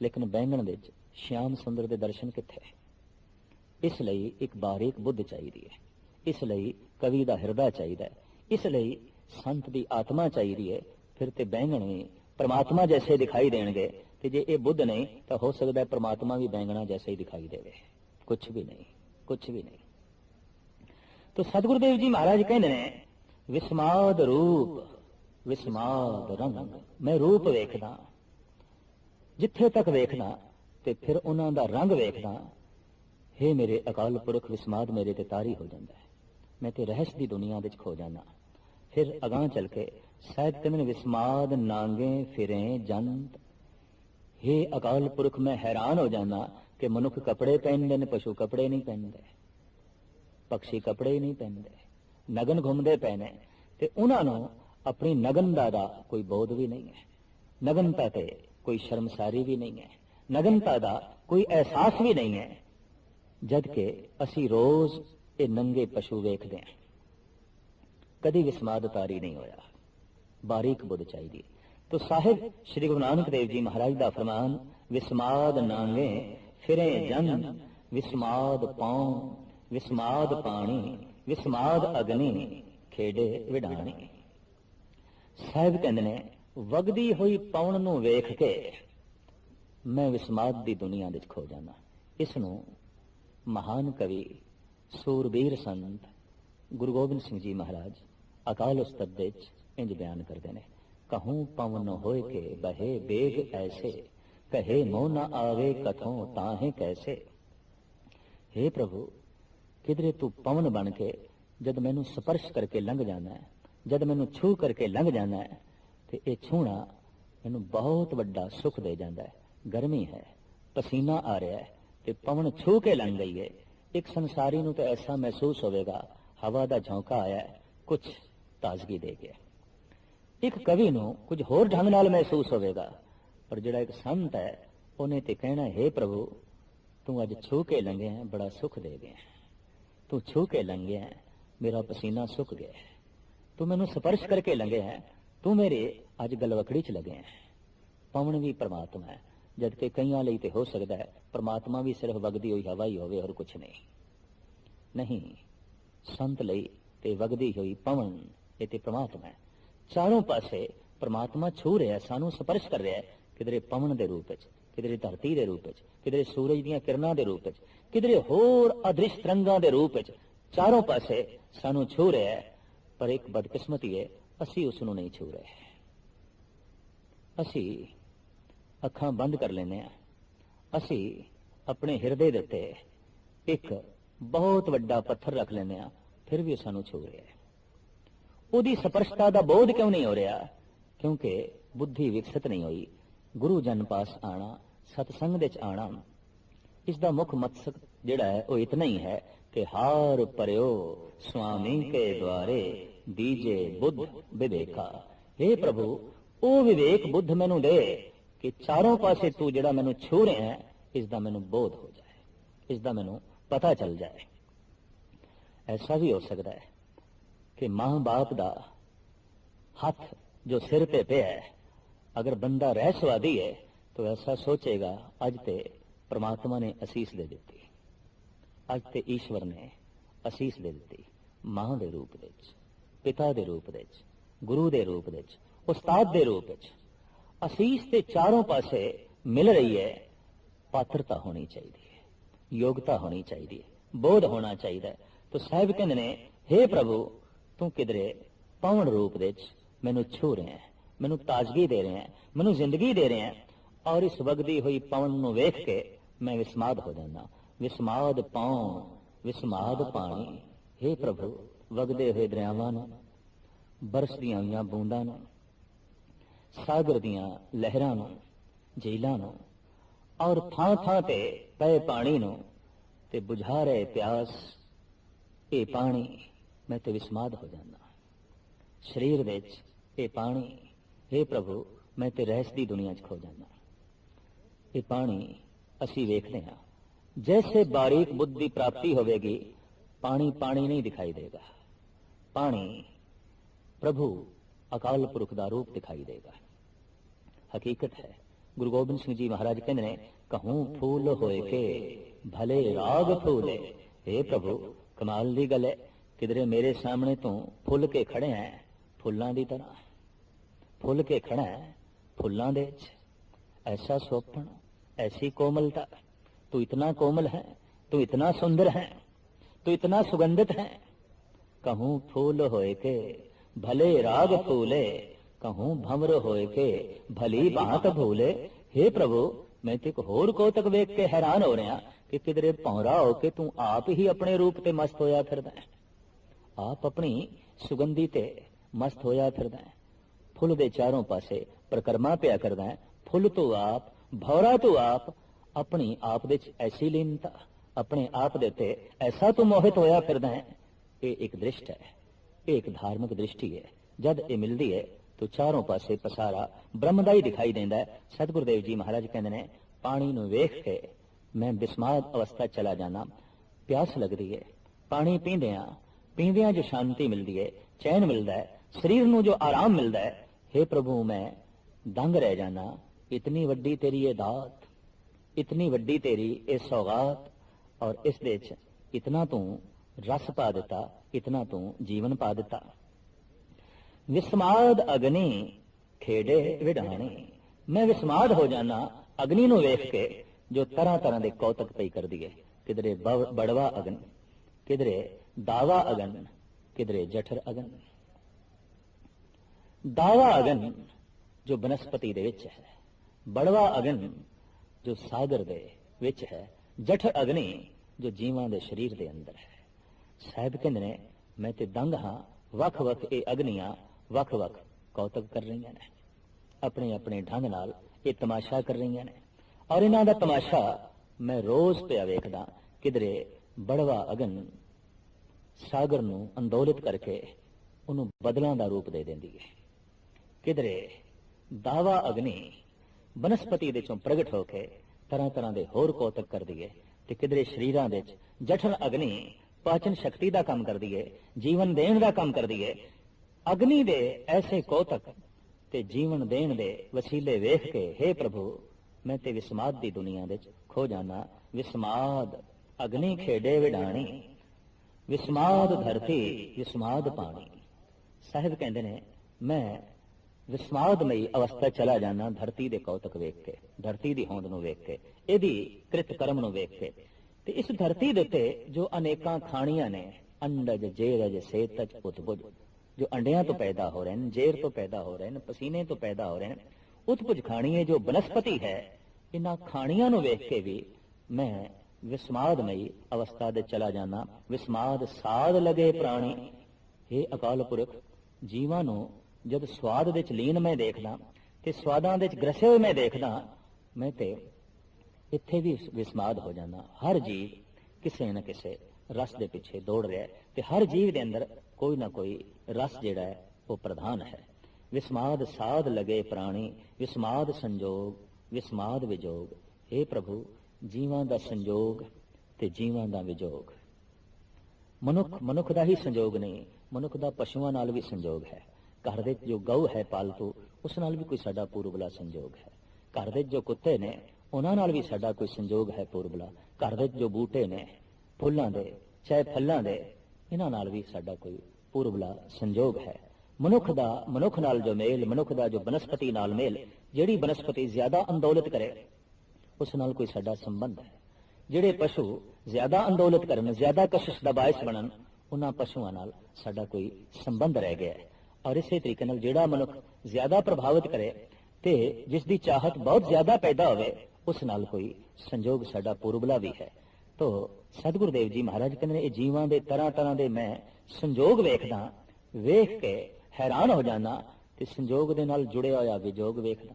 ਲੇਕਿਨ ਬੈਂਗਣ ਵਿੱਚ ਸ਼ਾਮ ਸੁੰਦਰ ਦੇ ਦਰਸ਼ਨ ਕਿੱਥੇ ਇਸ ਲਈ ਇੱਕ ਬਾਰੀਕ ਬੁੱਧ ਚਾਹੀਦੀ ਹੈ। ਇਸ ਲਈ ਕਵੀ ਦਾ ਹਿਰਦਾ ਚਾਹੀਦਾ ਹੈ। ਇਸ ਲਈ ਸੰਤ ਦੀ ਆਤਮਾ ਚਾਹੀਦੀ ਹੈ ਫਿਰ ਤੇ ਬੈਂਗਣ ਵੀ ਪ੍ਰਮਾਤਮਾ ਜੈਸੇ ਦਿਖਾਈ ਦੇਣਗੇ, ਤੇ ਜੇ ਇਹ ਬੁੱਧ ਨਹੀਂ, ਤਾਂ ਹੋ ਸਕਦਾ ਹੈ ਪ੍ਰਮਾਤਮਾ ਵੀ ਬੈਂਗਣਾ ਜੈਸੇ ਹੀ ਦਿਖਾਈ ਦੇਵੇ। ਕੁਝ ਵੀ ਨਹੀਂ ਕੁਝ ਵੀ ਨਹੀਂ। ਤਾਂ ਸਤਿਗੁਰਦੇਵ ਜੀ ਮਹਾਰਾਜ ਕਹਿੰਦੇ ਨੇ, ਵਿਸਮਾਦ ਰੂਪ, ਵਿਸਮਾਦ ਰੰਗ, ਮੈਂ ਰੂਪ ਵੇਖਦਾ, ਜਿੱਥੇ ਤੱਕ ਵੇਖਦਾ, ਤੇ ਫਿਰ ਉਹਨਾਂ ਦਾ ਰੰਗ ਵੇਖਦਾ, ਹੇ ਮੇਰੇ ਅਕਾਲ ਪੁਰਖ, ਵਿਸਮਾਦ ਮੇਰੇ ਤੇ ਤਾਰੀ ਹੋ ਜਾਂਦਾ ਹੈ। ਮੈਂ ਤੇ ਰਹਿਸ ਦੀ ਦੁਨੀਆ ਵਿੱਚ ਖੋ ਜਾਂਦਾ ਫਿਰ ਅਗਾਹ ਚੱਲ ਕੇ ਸਾਹਿਬ ਕਹਿੰਦੇ ਨੇ ਵਿਸਮਾਦ ਨਾਂਗੇ ਫਿਰੇ ਜੰਤ। ਹੇ ਅਕਾਲ ਪੁਰਖ, ਮੈਂ ਹੈਰਾਨ ਹੋ ਜਾਣਾ ਕਿ ਮਨੁੱਖ ਕੱਪੜੇ ਪਹਿਨਦੇ ਨੇ, ਪਸ਼ੂ ਕੱਪੜੇ ਨਹੀਂ ਪਹਿਨਦੇ, ਪਕਸ਼ੀ ਕੱਪੜੇ ਨਹੀਂ ਪਹਿਨਦੇ, ਨਗਨ ਘੁੰਮਦੇ ਪਏ ਨੇ ਤੇ ਉਹਨਾਂ ਨੂੰ ਆਪਣੀ ਨਗਨਤਾ ਦਾ ਕੋਈ ਬੋਧ ਵੀ ਨਹੀਂ ਹੈ ਨਗਨਤਾ ਤੇ ਕੋਈ ਸ਼ਰਮਸਾਰੀ ਵੀ ਨਹੀਂ ਹੈ ਨਗਨਤਾ ਦਾ ਕੋਈ ਅਹਿਸਾਸ ਵੀ ਨਹੀਂ ਹੈ ਜਦ ਕਿ ਅਸੀਂ ਰੋਜ਼ ਇਹ ਨੰਗੇ ਪਸ਼ੂ ਵੇਖਦੇ ਹਾਂ। ਕਦੀ ਵਿਸਮਾਦ ਤਾਰੀ ਨਹੀਂ ਹੋਇਆ। ਬਾਰੀਕ ਬੁੱਧ ਚਾਹੀਦੀ। ਤੋ ਸਾਹਿਬ, ਸ੍ਰੀ ਗੁਰੂ ਨਾਨਕ ਦੇਵ ਜੀ ਮਹਾਰਾਜ ਦਾ ਫਰਮਾਨ ਵਿਸਮਾਦ ਨਾਂਗੇ, ਫਿਰੇ ਜਨ ਵਿਸਮਾਦ ਪਾਉ ਵਿਸਮਾਦ ਪਾਣੀ ਵਿਸਮਾਦ ਅਗਨੀ, ਖੇਡੇ ਵਿਡਾਣੀ। ਸਾਹਿਬ ਕਹਿੰਦੇ ਨੇ, ਵਗਦੀ ਹੋਈ ਪੌਣ ਨੂੰ ਵੇਖ ਕੇ ਮੈਂ ਵਿਸਮਾਦ ਦੀ ਦੁਨੀਆ ਵਿੱਚ ਖੋ ਜਾਣਾ। ਇਸ ਨੂੰ ਮਹਾਨ ਕਵੀ ਸੂਰਬੀਰ ਸੰਤ ਗੁਰੂ ਗੋਬਿੰਦ ਸਿੰਘ ਜੀ ਮਹਾਰਾਜ ਅਕਾਲ ਉਸਤਤ ਵਿੱਚ ਇੰਜ ਬਿਆਨ ਕਰਦੇ ਨੇ। ਕਹੂੰ ਪਵਨ ਹੋਏ ਕੇ ਬਹੇ ਬੇਗ ਐਸੇ, ਕਹੇ ਮੋ ਨ ਆਵੇ ਕਥੋਂ ਤਾਹੇ ਕੈਸੇ। हे ਪ੍ਰਭੂ, ਕਿਧਰੇ ਤੂੰ ਪਵਨ ਬਣ ਕੇ ਜਦ ਮੈਨੂੰ ਸਪਰਸ਼ ਕਰਕੇ ਲੰਘ ਜਾਣਾ ਹੈ, ਜਦ ਮੈਨੂੰ ਛੂ ਕਰਕੇ ਲੰਘ ਜਾਣਾ ਹੈ, ਤੇ ਇਹ ਛੂਣਾ ਮੈਨੂੰ ਬਹੁਤ ਵੱਡਾ ਸੁੱਖ ਦੇ ਜਾਂਦਾ ਹੈ। ਗਰਮੀ ਹੈ, ਪਸੀਨਾ ਆ ਰਿਹਾ ਹੈ, ਤੇ ਪਵਨ ਛੂ ਕੇ ਲੰਘ ਗਈ ਹੈ। ਇੱਕ ਸੰਸਾਰੀ ਨੂੰ ਤਾਂ ਐਸਾ ਮਹਿਸੂਸ ਹੋਵੇਗਾ, ਹਵਾ ਦਾ ਝੋਂਕਾ ਆਇਆ ਹੈ ਕੁਝ ਤਾਜ਼ਗੀ ਦੇ ਗਿਆ ਇੱਕ ਕਵੀ ਨੂੰ ਕੁਝ ਹੋਰ ਢੰਗ ਨਾਲ ਮਹਿਸੂਸ ਹੋਵੇਗਾ ਪਰ ਜਿਹੜਾ ਇੱਕ ਸੰਤ ਹੈ ਉਹਨੇ ਤੇ ਕਹਿਣਾ ਹੈ ਪ੍ਰਭੂ ਤੂੰ ਅੱਜ ਛੂ ਕੇ ਲੰਘਿਆ ਹੈ, ਬੜਾ ਸੁੱਖ ਦੇ ਗਿਆ ਤੂੰ ਛੂ ਕੇ ਲੰਘਿਆ ਹੈ, ਮੇਰਾ ਪਸੀਨਾ ਸੁੱਕ ਗਿਆ ਹੈ। ਤੂੰ ਮੈਨੂੰ ਸਪਰਸ਼ ਕਰਕੇ ਲੰਘਿਆ ਹੈ, ਤੂੰ ਮੇਰੇ ਅੱਜ ਗਲਵਕੜੀ ਚ ਲੱਗਿਆ ਹੈ। ਪਵਨ ਵੀ ਪਰਮਾਤਮਾ ਹੈ ਜਦ ਕਿ ਕਈਆਂ ਲਈ ਤੇ ਹੋ ਸਕਦਾ ਹੈ ਪਰਮਾਤਮਾ ਵੀ ਸਿਰਫ ਵਗਦੀ ਹੋਈ ਹਵਾ ਹੀ ਹੋਵੇ ਹੋਰ ਕੁਝ ਨਹੀਂ ਨਹੀਂ ਸੰਤ ਲਈ ਤੇ ਵਗਦੀ ਹੋਈ ਪਵਨ ਇਹ ਤੇ ਪ੍ਰਮਾਤਮਾ ਹੈ। ਚਾਰੋਂ ਪਾਸੇ ਪ੍ਰਮਾਤਮਾ ਛੂ ਰਿਹਾ, ਸਾਨੂੰ ਸਪਰਸ਼ ਕਰ ਰਿਹਾ ਕਿਧਰੇ ਪਵਨ ਦੇ ਰੂਪ ਵਿੱਚ, ਕਿਧਰੇ ਧਰਤੀ ਦੇ ਰੂਪ ਵਿੱਚ, ਕਿਧਰੇ ਸੂਰਜ ਦੀਆਂ ਕਿਰਨਾਂ ਦੇ ਰੂਪ ਵਿੱਚ, ਕਿਧਰੇ ਹੋਰ ਅਦ੍ਰਿਸ਼ ਤਰੰਗਾਂ ਦੇ ਰੂਪ ਵਿੱਚ, ਚਾਰੋਂ ਪਾਸੇ ਸਾਨੂੰ ਛੂ ਰਿਹਾ ਹੈ, ਪਰ ਇੱਕ ਬਦਕਿਸਮਤੀ ਹੈ, ਅਸੀਂ ਉਸ ਨੂੰ ਨਹੀਂ ਛੂ ਰਹੇ। ਅਸੀਂ ਅੱਖਾਂ ਬੰਦ ਕਰ ਲੈਂਦੇ ਆ ਅਸੀਂ ਆਪਣੇ ਹਿਰਦੇ ਦੇ ਉੱਤੇ ਇੱਕ ਬਹੁਤ ਵੱਡਾ ਪੱਥਰ ਰੱਖ ਲੈਂਦੇ ਆ ਫਿਰ ਵੀ ਉਹ ਸਾਨੂੰ ਛੂ ਰਿਹਾ ਹੈ। ਉਹਦੀ ਸਪਰਸ਼ਤਾ ਦਾ ਬੋਧ ਕਿਉਂ ਨਹੀਂ ਹੋ ਰਿਹਾ? ਕਿਉਂਕਿ ਬੁੱਧੀ ਵਿਕਸਿਤ ਨਹੀਂ ਹੋਈ। ਗੁਰੂ ਜਨ ਪਾਸ ਆਣਾ, ਸਤਸੰਗ ਦੇ ਚ ਆਣਾ। ਇਸ ਦਾ ਮੁੱਖ ਮਕਸਦ ਜਿਹੜਾ ਹੈ, ਉਹ ਇਤਨਾ ਹੀ ਹੈ ਕਿ ਹਾਰ ਪਰਿਓ ਸੁਆਮੀ ਕੇ ਦੁਆਰੇ ਦੀਜੇ ਬੁੱਧ ਵਿਵੇਕਾ। हे ਪ੍ਰਭੂ, ਉਹ ਵਿਵੇਕ ਬੁੱਧ ਮੈਨੂੰ ਦੇ ਕਿ ਚਾਰੋਂ ਪਾਸੇ ਤੂੰ ਜਿਹੜਾ ਮੈਨੂੰ ਛੂ ਰਿਹਾ ਹੈ ਇਸ ਦਾ ਮੈਨੂੰ ਬੋਧ ਹੋ ਜਾਏ। ਇਸ ਦਾ ਮੈਨੂੰ ਪਤਾ ਚੱਲ ਜਾਏ। ਐਸਾ ਵੀ ਹੋ ਸਕਦਾ ਹੈ ਕਿ ਮਾਂ-ਬਾਪ ਦਾ ਹੱਥ ਜੋ ਸਿਰ ਤੇ ਪਿਆ ਹੈ, ਅਗਰ ਬੰਦਾ ਰਹਿਸਵਾਦੀ ਹੈ, ਤਾਂ ਐਸਾ ਸੋਚੇਗਾ, ਅੱਜ ਤੇ ਪ੍ਰਮਾਤਮਾ ਨੇ ਅਸੀਸ ਦੇ ਦਿੱਤੀ। ਅੱਜ ਤੇ ਈਸ਼ਵਰ ਨੇ ਅਸੀਸ ਦੇ ਦਿੱਤੀ, ਮਾਂ ਦੇ ਰੂਪ ਵਿੱਚ, ਪਿਤਾ ਦੇ ਰੂਪ ਵਿੱਚ, ਗੁਰੂ ਦੇ ਰੂਪ ਵਿੱਚ, ਉਸਤਾਦ ਦੇ ਰੂਪ ਵਿੱਚ। ਅਸੀਸ ਤੇ ਚਾਰੋਂ ਪਾਸੇ ਮਿਲ ਰਹੀ ਹੈ, ਪਾਤਰਤਾ ਹੋਣੀ ਚਾਹੀਦੀ ਹੈ, ਯੋਗਤਾ ਹੋਣੀ ਚਾਹੀਦੀ ਹੈ, ਬੋਧ ਹੋਣਾ ਚਾਹੀਦਾ ਹੈ। ਤਾਂ ਸਾਹਿਬ ਕਹਿੰਦੇ ਨੇ हे ਪ੍ਰਭੂ ਤੂੰ ਕਿਧਰੇ ਪਾਵਨ ਰੂਪ ਵਿੱਚ ਮੈਨੂੰ ਛੂ ਰਿਹਾ ਹੈ, ਮੈਨੂੰ ਤਾਜ਼ਗੀ ਦੇ ਰਿਹਾ ਹੈ, ਮੈਨੂੰ ਜ਼ਿੰਦਗੀ ਦੇ ਰਿਹਾ ਹੈ ਔਰ ਇਸ ਵਗਦੀ ਹੋਈ ਪਵਨ ਨੂੰ ਵੇਖ ਕੇ ਮੈਂ ਵਿਸਮਾਦ ਹੋ ਜਾਂਦਾ ਵਿਸਮਾਦ ਪਾਉ ਵਿਸਮਾਦ ਪਾਣੀ। हे ਪ੍ਰਭੂ, ਵਗਦੇ ਹੋਏ ਦਰਿਆਵਾਂ ਨੂੰ ਬਰਸਦੀਆਂ ਹੋਈਆਂ ਬੂੰਦਾਂ ਨੂੰ, ਸਾਗਰ ਦੀਆਂ ਲਹਿਰਾਂ ਨੂੰ ਜੇਲਾਂ ਨੂੰ ਔਰ ਥਾਂ ਥਾਂ ਤੇ ਪਏ ਪਾਣੀ ਨੂੰ ਤੇ ਬੁਝਾ ਰਹੇ ਪਿਆਸ, ਇਹ ਪਾਣੀ ਮੈਂ ਤੇ ਵਿਸਮਾਦ ਹੋ ਜਾਂਦਾ। ਸਰੀਰ ਵਿੱਚ ਇਹ ਪਾਣੀ हे ਪ੍ਰਭੂ, ਮੈਂ ਤੇ ਰਹਿਸ ਦੀ ਦੁਨੀਆ 'ਚ ਖੋ ਜਾਂਦਾ। ਇਹ ਪਾਣੀ ਅਸੀਂ ਵੇਖਦੇ ਹਾਂ। ਜੈਸੇ ਬਾਰੀਕ ਬੁੱਧੀ ਪ੍ਰਾਪਤੀ ਹੋਵੇਗੀ, ਪਾਣੀ ਪਾਣੀ ਨਹੀਂ ਦਿਖਾਈ ਦੇਗਾ। ਪਾਣੀ ਪ੍ਰਭੂ ਅਕਾਲ ਪੁਰਖ ਦਾ ਰੂਪ ਦਿਖਾਈ ਦੇਗਾ। ਹਕੀਕਤ ਹੈ, ਗੁਰੂ ਗੋਬਿੰਦ ਸਿੰਘ ਜੀ ਮਹਾਰਾਜ ਕਹਿੰਦੇ ਨੇ, ਕਹੂੰ ਫੂਲ ਹੋਏ ਕੇ, ਭਲੇ ਰਾਗ ਫੂਲੇ। हे ਪ੍ਰਭੂ, ਕਮਾਲ ਦੀ ਗੱਲ ਹੈ। ਕਿਧਰੇ ਮੇਰੇ ਸਾਹਮਣੇ ਤੋਂ ਫੁੱਲ ਕੇ ਖੜੇ ਐ ਫੁੱਲਾਂ ਦੀ ਤਰ੍ਹਾਂ। ਫੁੱਲ ਕੇ ਖੜਾ ਹੈ ਫੁੱਲਾਂ ਦੇ ਵਿੱਚ। ਐਸਾ ਸੋਪਣ ਐਸੀ ਕੋਮਲਤਾ। ਤੂੰ ਇਤਨਾ ਕੋਮਲ ਹੈ ਤੂੰ ਇਤਨਾ ਸੁੰਦਰ ਹੈ ਤੂੰ ਇਤਨਾ ਸੁਗੰਧਿਤ ਹੈ। ਕਹੂੰ ਫੂਲ ਹੋਏ ਕੇ ਭਲੇ ਰਾਗ ਫੂਲੇ ਕਹੂੰ ਭਮਰ ਹੋਏ ਕੇ ਭਲੀ ਬਾਤ ਭੂਲੇ। हे ਪ੍ਰਭੂ ਮੈਂ ਤੇ ਹੋਰ ਕੋ ਤੱਕ ਵੇਖ ਕੇ ਹੈਰਾਨ ਹੋ ਰਿਹਾ ਕਿ ਕਿਧਰੇ ਪੌਰਾ ਹੋ ਕੇ ਤੂੰ ਆਪ ਹੀ ਆਪਣੇ ਰੂਪ ਤੇ ਮਸਤ ਹੋਇਆ ਫਿਰਦਾ ਹੈ। ਆਪ ਆਪਣੀ ਸੁਗੰਧੀ ਤੇ ਮਸਤ ਹੋਇਆ ਫਿਰਦਾ ਹੈ। ਫੁੱਲ ਦੇ ਚਾਰੋਂ ਪਾਸੇ ਪ੍ਰਕਰਮਾ ਪਿਆ ਕਰਦਾ ਹੈ। ਫੁੱਲ ਤੋਂ ਆਪ, ਭੌਰਾ ਤੋਂ ਆਪ ਆਪਣੀ ਆਪ ਦੇ ਵਿੱਚ ਐਸੀ ਲੀਨਤਾ, ਆਪਣੇ ਆਪ ਦੇ ਉੱਤੇ ਐਸਾ ਤੂੰ ਮੋਹਿਤ ਹੋਇਆ ਫਿਰਦਾ ਹੈ। ਇਹ ਇੱਕ ਦ੍ਰਿਸ਼ਟ ਹੈ। ਇਹ ਇੱਕ ਧਾਰਮਿਕ ਦ੍ਰਿਸ਼ਟੀ ਹੈ। ਜਦ ਇਹ ਮਿਲਦੀ ਹੈ, ਤਾਂ ਚਾਰੋਂ ਪਾਸੇ ਪਸਾਰਾ ਬ੍ਰਹਮ ਦਾ ਹੀ ਦਿਖਾਈ ਦਿੰਦਾ ਹੈ। ਸਤਿਗੁਰੂ ਦੇਵ ਜੀ ਮਹਾਰਾਜ ਕਹਿੰਦੇ ਨੇ, ਪਾਣੀ ਨੂੰ ਵੇਖ ਕੇ ਮੈਂ ਬਿਸਮਾਦ ਅਵਸਥਾ ਚਲਾ ਜਾਣਾ ਪਿਆਸ ਲੱਗਦੀ ਹੈ। ਪਾਣੀ ਪੀਂਦਿਆਂ ਪੀਂਦਿਆਂ ਜੋ ਸ਼ਾਂਤੀ ਮਿਲਦੀ ਹੈ ਚੈਨ ਮਿਲਦਾ ਹੈ ਸਰੀਰ ਨੂੰ ਜੋ ਆਰਾਮ ਮਿਲਦਾ ਹੈ हे ਪ੍ਰਭੂ, ਮੈਂ ਦੰਗ ਰਹਿ ਜਾਣਾ ਇਤਨੀ ਵੱਡੀ ਤੇਰੀ ਇਹ ਦਾਤ, ਇਤਨੀ ਵੱਡੀ ਤੇਰੀ ਇਹ ਸੌਗਾਤ, ਔਰ ਇਸ ਦੇ ਵਿੱਚ ਇਤਨਾ ਤੂੰ ਰਸ ਪਾ ਦਿੱਤਾ, ਇਤਨਾ ਤੂੰ ਜੀਵਨ ਪਾ ਦਿੱਤਾ। ਵਿਸਮਾਦ ਅਗਨੀ ਖੇੜੇ ਵਿਡਾਣੀ ਮੈਂ ਵਿਸਮਾਦ ਹੋ ਜਾਣਾ ਅਗਨੀ ਨੂੰ ਵੇਖ ਕੇ, ਜੋ ਤਰ੍ਹਾਂ ਤਰ੍ਹਾਂ ਦੇ ਕੌਤਕ ਪਈ ਕਰਦੀ ਹੈ ਕਿਧਰੇ ਬੜਵਾ ਅਗਨ, ਕਿਧਰੇ ਦਾਵਾ ਅਗਨ, ਕਿਧਰੇ ਜਠਰ ਅਗਨ। ਦਾਵਾ ਅਗਨ ਜੋ ਬਨਸਪਤੀ ਦੇ ਵਿੱਚ ਹੈ, ਬੜਵਾ ਅਗਨ ਜੋ ਸਾਗਰ ਦੇ ਵਿੱਚ ਹੈ, ਜਠਰ ਅਗਨੀ ਜੋ ਜੀਵਾਂ ਦੇ ਸਰੀਰ ਦੇ ਅੰਦਰ ਹੈ। ਸਾਹਿਬ ਕਹਿੰਦੇ ਨੇ, ਮੈਂ ਤੇ ਦੰਗ ਹਾਂ, ਵੱਖ-ਵੱਖ ਇਹ ਅਗਨੀਆਂ ਵੱਖ-ਵੱਖ ਕੌਤਕ ਕਰ ਰਹੀਆਂ ਨੇ। ਆਪਣੇ ਆਪਣੇ ਢੰਗ ਨਾਲ ਇਹ ਤਮਾਸ਼ਾ ਕਰ ਰਹੀਆਂ ਨੇ। ਔਰ ਇਹਨਾਂ ਦਾ ਤਮਾਸ਼ਾ ਮੈਂ ਰੋਜ਼ ਪਿਆ ਵੇਖਦਾ, ਕਿਧਰੇ ਬੜਵਾ ਅਗਨ ਸਾਗਰ ਨੂੰ ਅੰਦੋਲਿਤ ਕਰਕੇ ਉਹਨੂੰ ਬਦਲਾਂ ਦਾ ਰੂਪ ਦੇ ਦਿੰਦੀ ਹੈ। ਕਿਧਰੇ ਦਾਵਾ ਅਗਨੀ ਬਨਸਪਤੀ ਦੇ ਚੋਂ ਪ੍ਰਗਟ ਹੋ ਕੇ ਤਰ੍ਹਾਂ ਤਰ੍ਹਾਂ ਦੇ ਹੋਰ ਕੌਤਕ ਕਰਦੀ ਹੈ ਤੇ ਕਿਧਰੇ ਸ਼ਰੀਰਾਂ ਦੇ ਵਿੱਚ ਜਠਨ ਅਗਨੀ ਪਾਚਨ ਸ਼ਕਤੀ ਦਾ ਕੰਮ ਕਰਦੀ ਹੈ, ਜੀਵਨ ਦੇਣ ਦਾ ਕੰਮ ਕਰਦੀ ਹੈ। ਅਗਨੀ ਦੇ ਐਸੇ ਕੌਤਕ ਤੇ ਜੀਵਨ ਦੇਣ ਦੇ ਵਸੀਲੇ ਵੇਖ ਕੇ हे ਪ੍ਰਭੂ, ਮੈਂ ਤੇ ਵਿਸਮਾਦ ਦੀ ਦੁਨੀਆ ਦੇ ਵਿੱਚ ਖੋ ਜਾਣਾ ਵਿਸਮਾਦ ਅਗਨੀ ਖੇਡੇ ਵਿਡਾਣੀ। ਵਿਸਮਾਦ ਧਰਤੀ, ਵਿਸਮਾਦ ਪਾਣੀ। ਸਾਹਿਬ ਕਹਿੰਦੇ ਨੇ, ਮੈਂ ਵਿਸਮਾਦਮਈ ਅਵਸਥਾ ਚਲਾ ਜਾਣਾ ਧਰਤੀ ਦੇ ਕੌਤਕ ਵੇਖ ਕੇ, ਧਰਤੀ ਦੀ ਹੋਂਦ ਨੂੰ ਵੇਖ ਕੇ, ਇਹਦੀ ਕ੍ਰਿਤ ਕਰਮ ਨੂੰ ਵੇਖ ਕੇ। ਤੇ ਇਸ ਧਰਤੀ ਦੇ ਉੱਤੇ ਜੋ ਅਨੇਕਾਂ ਖਾਣੀਆਂ ਨੇ, ਅੰਡਜ, ਜੇਰਜ, ਸੇਤਜ ਉਤਪੁਜ ਜੋ ਅੰਡਿਆਂ ਤੋਂ ਪੈਦਾ ਹੋ ਰਹੇ ਨੇ ਜੇਰ ਤੋਂ ਪੈਦਾ ਹੋ ਰਹੇ ਨੇ ਪਸੀਨੇ ਤੋਂ ਪੈਦਾ ਹੋ ਰਹੇ ਨੇ ਉਤਪੁਜ ਖਾਣੀਏ ਜੋ ਬਨਸਪਤੀ ਹੈ, ਇਹਨਾਂ ਖਾਣੀਆਂ ਨੂੰ ਵੇਖ ਕੇ ਵੀ ਮੈਂ ਵਿਸਮਾਦਮਈ ਅਵਸਥਾ ਦੇ ਚਲਾ ਜਾਣਾ ਵਿਸਮਾਦ ਸਾਧ ਲਗੇ ਪ੍ਰਾਣੀ ਇਹ ਅਕਾਲ ਪੁਰਖ ਜੀਵਾਂ ਨੂੰ ਜਦ ਸਵਾਦ ਵਿੱਚ ਲੀਨ ਮੈਂ ਦੇਖਦਾ ਤੇ ਸਵਾਦਾਂ ਵਿੱਚ ਗ੍ਰਸੇ ਹੋਏ ਮੈਂ ਦੇਖਦਾ ਮੈਂ ਤੇ ਇੱਥੇ ਵੀ ਵਿਸਮਾਦ ਹੋ ਜਾਂਦਾ ਹਰ ਜੀਵ ਕਿਸੇ ਨਾ ਕਿਸੇ ਰਸ ਦੇ ਪਿੱਛੇ ਦੌੜ ਰਿਹਾ ਤੇ ਹਰ ਜੀਵ ਦੇ ਅੰਦਰ ਕੋਈ ਨਾ ਕੋਈ ਰਸ ਜਿਹੜਾ ਹੈ ਉਹ ਪ੍ਰਧਾਨ ਹੈ ਵਿਸਮਾਦ ਸਾਧ ਲਗੇ ਪ੍ਰਾਣੀ ਵਿਸਮਾਦ ਸੰਜੋਗ ਵਿਸਮਾਦ ਵਿਜੋਗ हे ਪ੍ਰਭੂ ਜੀਵਾਂ ਦਾ ਸੰਜੋਗ ਤੇ ਜੀਵਾਂ ਦਾ ਵਿਜੋਗ। ਮਨੁੱਖ ਮਨੁੱਖ ਦਾ ਹੀ ਸੰਜੋਗ ਨਹੀਂ, ਮਨੁੱਖ ਦਾ ਪਸ਼ੂਆਂ ਨਾਲ ਵੀ ਸੰਜੋਗ ਹੈ। ਘਰ ਦੇ ਜੋ ਗਊ ਹੈ ਪਾਲਤੂ, ਉਸ ਨਾਲ ਵੀ ਕੋਈ ਸਾਡਾ ਪੂਰਬਲਾ ਸੰਜੋਗ ਹੈ। ਘਰ ਦੇ ਜੋ ਕੁੱਤੇ ਨੇ, ਉਹਨਾਂ ਨਾਲ ਵੀ ਸਾਡਾ ਕੋਈ ਸੰਜੋਗ ਹੈ ਪੂਰਬਲਾ। ਘਰ ਦੇ ਜੋ ਬੂਟੇ ਨੇ, ਫੁੱਲਾਂ ਦੇ, ਚਾਹੇ ਫਲਾਂ ਦੇ, ਇਹਨਾਂ ਨਾਲ ਵੀ ਸਾਡਾ ਕੋਈ ਪੂਰਬਲਾ ਸੰਜੋਗ ਹੈ। ਮਨੁੱਖ ਦਾ, ਮਨੁੱਖ ਨਾਲ ਜੋ ਮੇਲ, ਮਨੁੱਖ ਦਾ ਜੋ ਬਨਸਪਤੀ ਨਾਲ ਮੇਲ, ਜਿਹੜੀ ਬਨਸਪਤੀ ਜ਼ਿਆਦਾ ਅੰਦੋਲਿਤ ਕਰੇ ਉਸ ਨਾਲ ਕੋਈ ਸਾਡਾ ਸੰਬੰਧ ਹੈ। ਜਿਹੜੇ ਪਸ਼ੂ ਜ਼ਿਆਦਾ ਅੰਦੋਲਨ ਕਰਨ, ਜ਼ਿਆਦਾ ਕਸ਼ਿਸ਼ ਦਾ ਬਾਇਸ ਬਣਨ, ਉਹਨਾਂ ਪਸ਼ੂਆਂ ਨਾਲ ਸਾਡਾ ਕੋਈ ਸੰਬੰਧ ਰਹਿ ਗਿਆ ਹੈ। ਔਰ ਇਸੇ ਤਰੀਕੇ ਨਾਲ ਜਿਹੜਾ ਮਨੁੱਖ ਜ਼ਿਆਦਾ ਪ੍ਰਭਾਵਿਤ ਕਰੇ ਤੇ ਜਿਸ ਦੀ ਚਾਹਤ ਬਹੁਤ ਜ਼ਿਆਦਾ ਪੈਦਾ ਹੋਵੇ, ਉਸ ਨਾਲ ਕੋਈ ਸੰਜੋਗ ਸਾਡਾ ਪੂਰਬਲਾ ਵੀ ਹੈ। ਤੋ ਸਤਿਗੁਰੂ ਦੇਵ ਜੀ ਮਹਾਰਾਜ ਕਹਿੰਦੇ ਨੇ, ਇਹ ਜੀਵਾਂ ਦੇ ਤਰ੍ਹਾਂ ਤਰ੍ਹਾਂ ਦੇ ਮੈਂ ਸੰਜੋਗ ਵੇਖਦਾ, ਵੇਖ ਕੇ ਹੈਰਾਨ ਹੋ ਜਾਣਾ ਤੇ ਸੰਜੋਗ ਦੇ ਨਾਲ ਜੁੜਿਆ ਹੋਇਆ ਵਿਜੋਗ ਵੇਖਦਾ,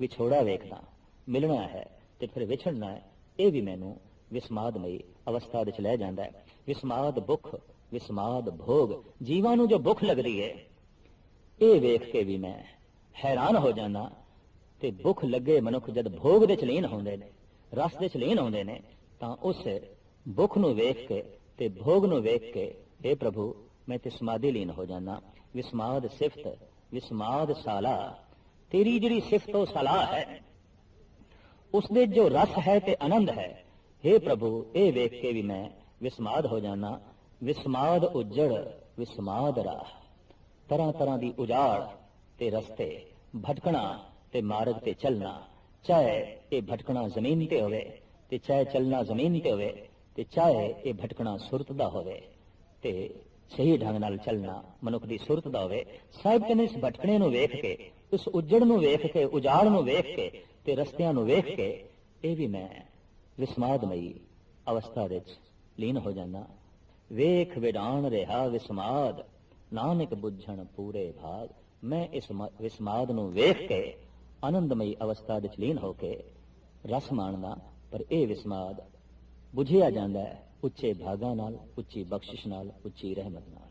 ਵਿਛੋੜਾ ਵੇਖਦਾ। ਮਿਲਣਾ ਹੈ ਤੇ ਫਿਰ ਵਿਛੜਨਾ ਹੈ, ਇਹ ਵੀ ਮੈਨੂੰ ਵਿਸਮਾਦਮਈ ਅਵਸਥਾ ਵਿੱਚ ਲੈ ਜਾਂਦਾ ਹੈ। ਵਿਸਮਾਦ ਭੁੱਖ ਵਿਸਮਾਦ ਭੋਗ, ਜੀਵਾਂ ਨੂੰ ਜੋ ਭੁੱਖ ਲੱਗਦੀ ਹੈ ਇਹ ਵੇਖ ਕੇ ਵੀ ਮੈਂ ਹੈਰਾਨ ਹੋ ਜਾਂਦਾ ਤੇ ਭੁੱਖ ਲੱਗੇ ਮਨੁੱਖ ਜਦ ਭੋਗ ਦੇ ਚਲੀਨ ਹੁੰਦੇ ਨੇ, ਰਸ ਦੇ ਚਲੀਨ ਹੁੰਦੇ ਨੇ, ਤਾਂ ਉਸ ਭੁੱਖ ਨੂੰ ਵੇਖ ਕੇ ਤੇ ਭੋਗ ਨੂੰ ਵੇਖ ਕੇ हे ਪ੍ਰਭੂ, ਮੈਂ ਤੇ ਸਮਾਧੀ ਲੀਨ ਹੋ ਜਾਂਦਾ। ਵਿਸਮਾਦ ਸਿਫਤ, ਵਿਸਮਾਦ ਸਾਲਾ, ਤੇਰੀ ਜਿਹੜੀ ਸਿਫਤ ਉਹ ਸਲਾਹ ਹੈ ਉਸ ਦੇ ਜੋ ਰਸ ਹੈ ਤੇ ਆਨੰਦ ਹੈ। हे ਪ੍ਰਭੂ, ਇਹ ਵੇਖ ਕੇ ਵੀ ਮੈਂ ਵਿਸਮਾਦ ਹੋ ਜਾਣਾ ਵਿਸਮਾਦ ਉਜੜ, ਵਿਸਮਾਦ ਰਾਹ। ਤਰ੍ਹਾਂ ਤਰ੍ਹਾਂ ਦੀ ਉਜਾੜ ਤੇ ਰਸਤੇ, ਭਟਕਣਾ ਤੇ ਮਾਰਗ ਤੇ ਚੱਲਣਾ। ਚਾਹੇ ਇਹ ਭਟਕਣਾ ਜ਼ਮੀਨ ਤੇ ਹੋਵੇ, ਤੇ ਚਾਹੇ ਚੱਲਣਾ ਜ਼ਮੀਨ ਤੇ ਹੋਵੇ, ਤੇ ਚਾਹੇ ਇਹ ਭਟਕਣਾ ਸੁਰਤ ਦਾ ਹੋਵੇ, ਤੇ ਸਹੀ ਢੰਗ ਨਾਲ ਚੱਲਣਾ ਮਨੁੱਖ ਦੀ ਸੁਰਤ ਦਾ ਹੋਵੇ, ਸਾਹਿਬ ਕਹਿੰਦੇ ਇਸ ਭਟਕਣੇ ਨੂੰ ਵੇਖ ਕੇ ਉਸ ਉਜੜ ਨੂੰ ਵੇਖ ਕੇ, ਉਜਾੜ ਨੂੰ ਵੇਖ ਕੇ ਤੇ ਰਸਤਿਆਂ ਨੂੰ ਵੇਖ ਕੇ ਇਹ ਵੀ ਮੈਂ ਵਿਸਮਾਦਮਈ ਅਵਸਥਾ ਵਿੱਚ ਲੀਨ ਹੋ ਜਾਂਦਾ। ਵੇਖ ਵਿਡਾਣ ਰਿਹਾ ਵਿਸਮਾਦ, ਨਾਨਕ ਬੁੱਝਣ ਪੂਰੇ ਭਾਗ। ਮੈਂ ਇਸ ਵਿਸਮਾਦ ਨੂੰ ਵੇਖ ਕੇ ਆਨੰਦਮਈ ਅਵਸਥਾ ਵਿੱਚ ਲੀਨ ਹੋ ਕੇ ਰਸ ਮਾਣਦਾ, ਪਰ ਇਹ ਵਿਸਮਾਦ ਬੁਝਿਆ ਜਾਂਦਾ ਹੈ ਉੱਚੇ ਭਾਗਾਂ ਨਾਲ, ਉੱਚੀ ਬਖਸ਼ਿਸ਼ ਨਾਲ, ਉੱਚੀ ਰਹਿਮਤ ਨਾਲ।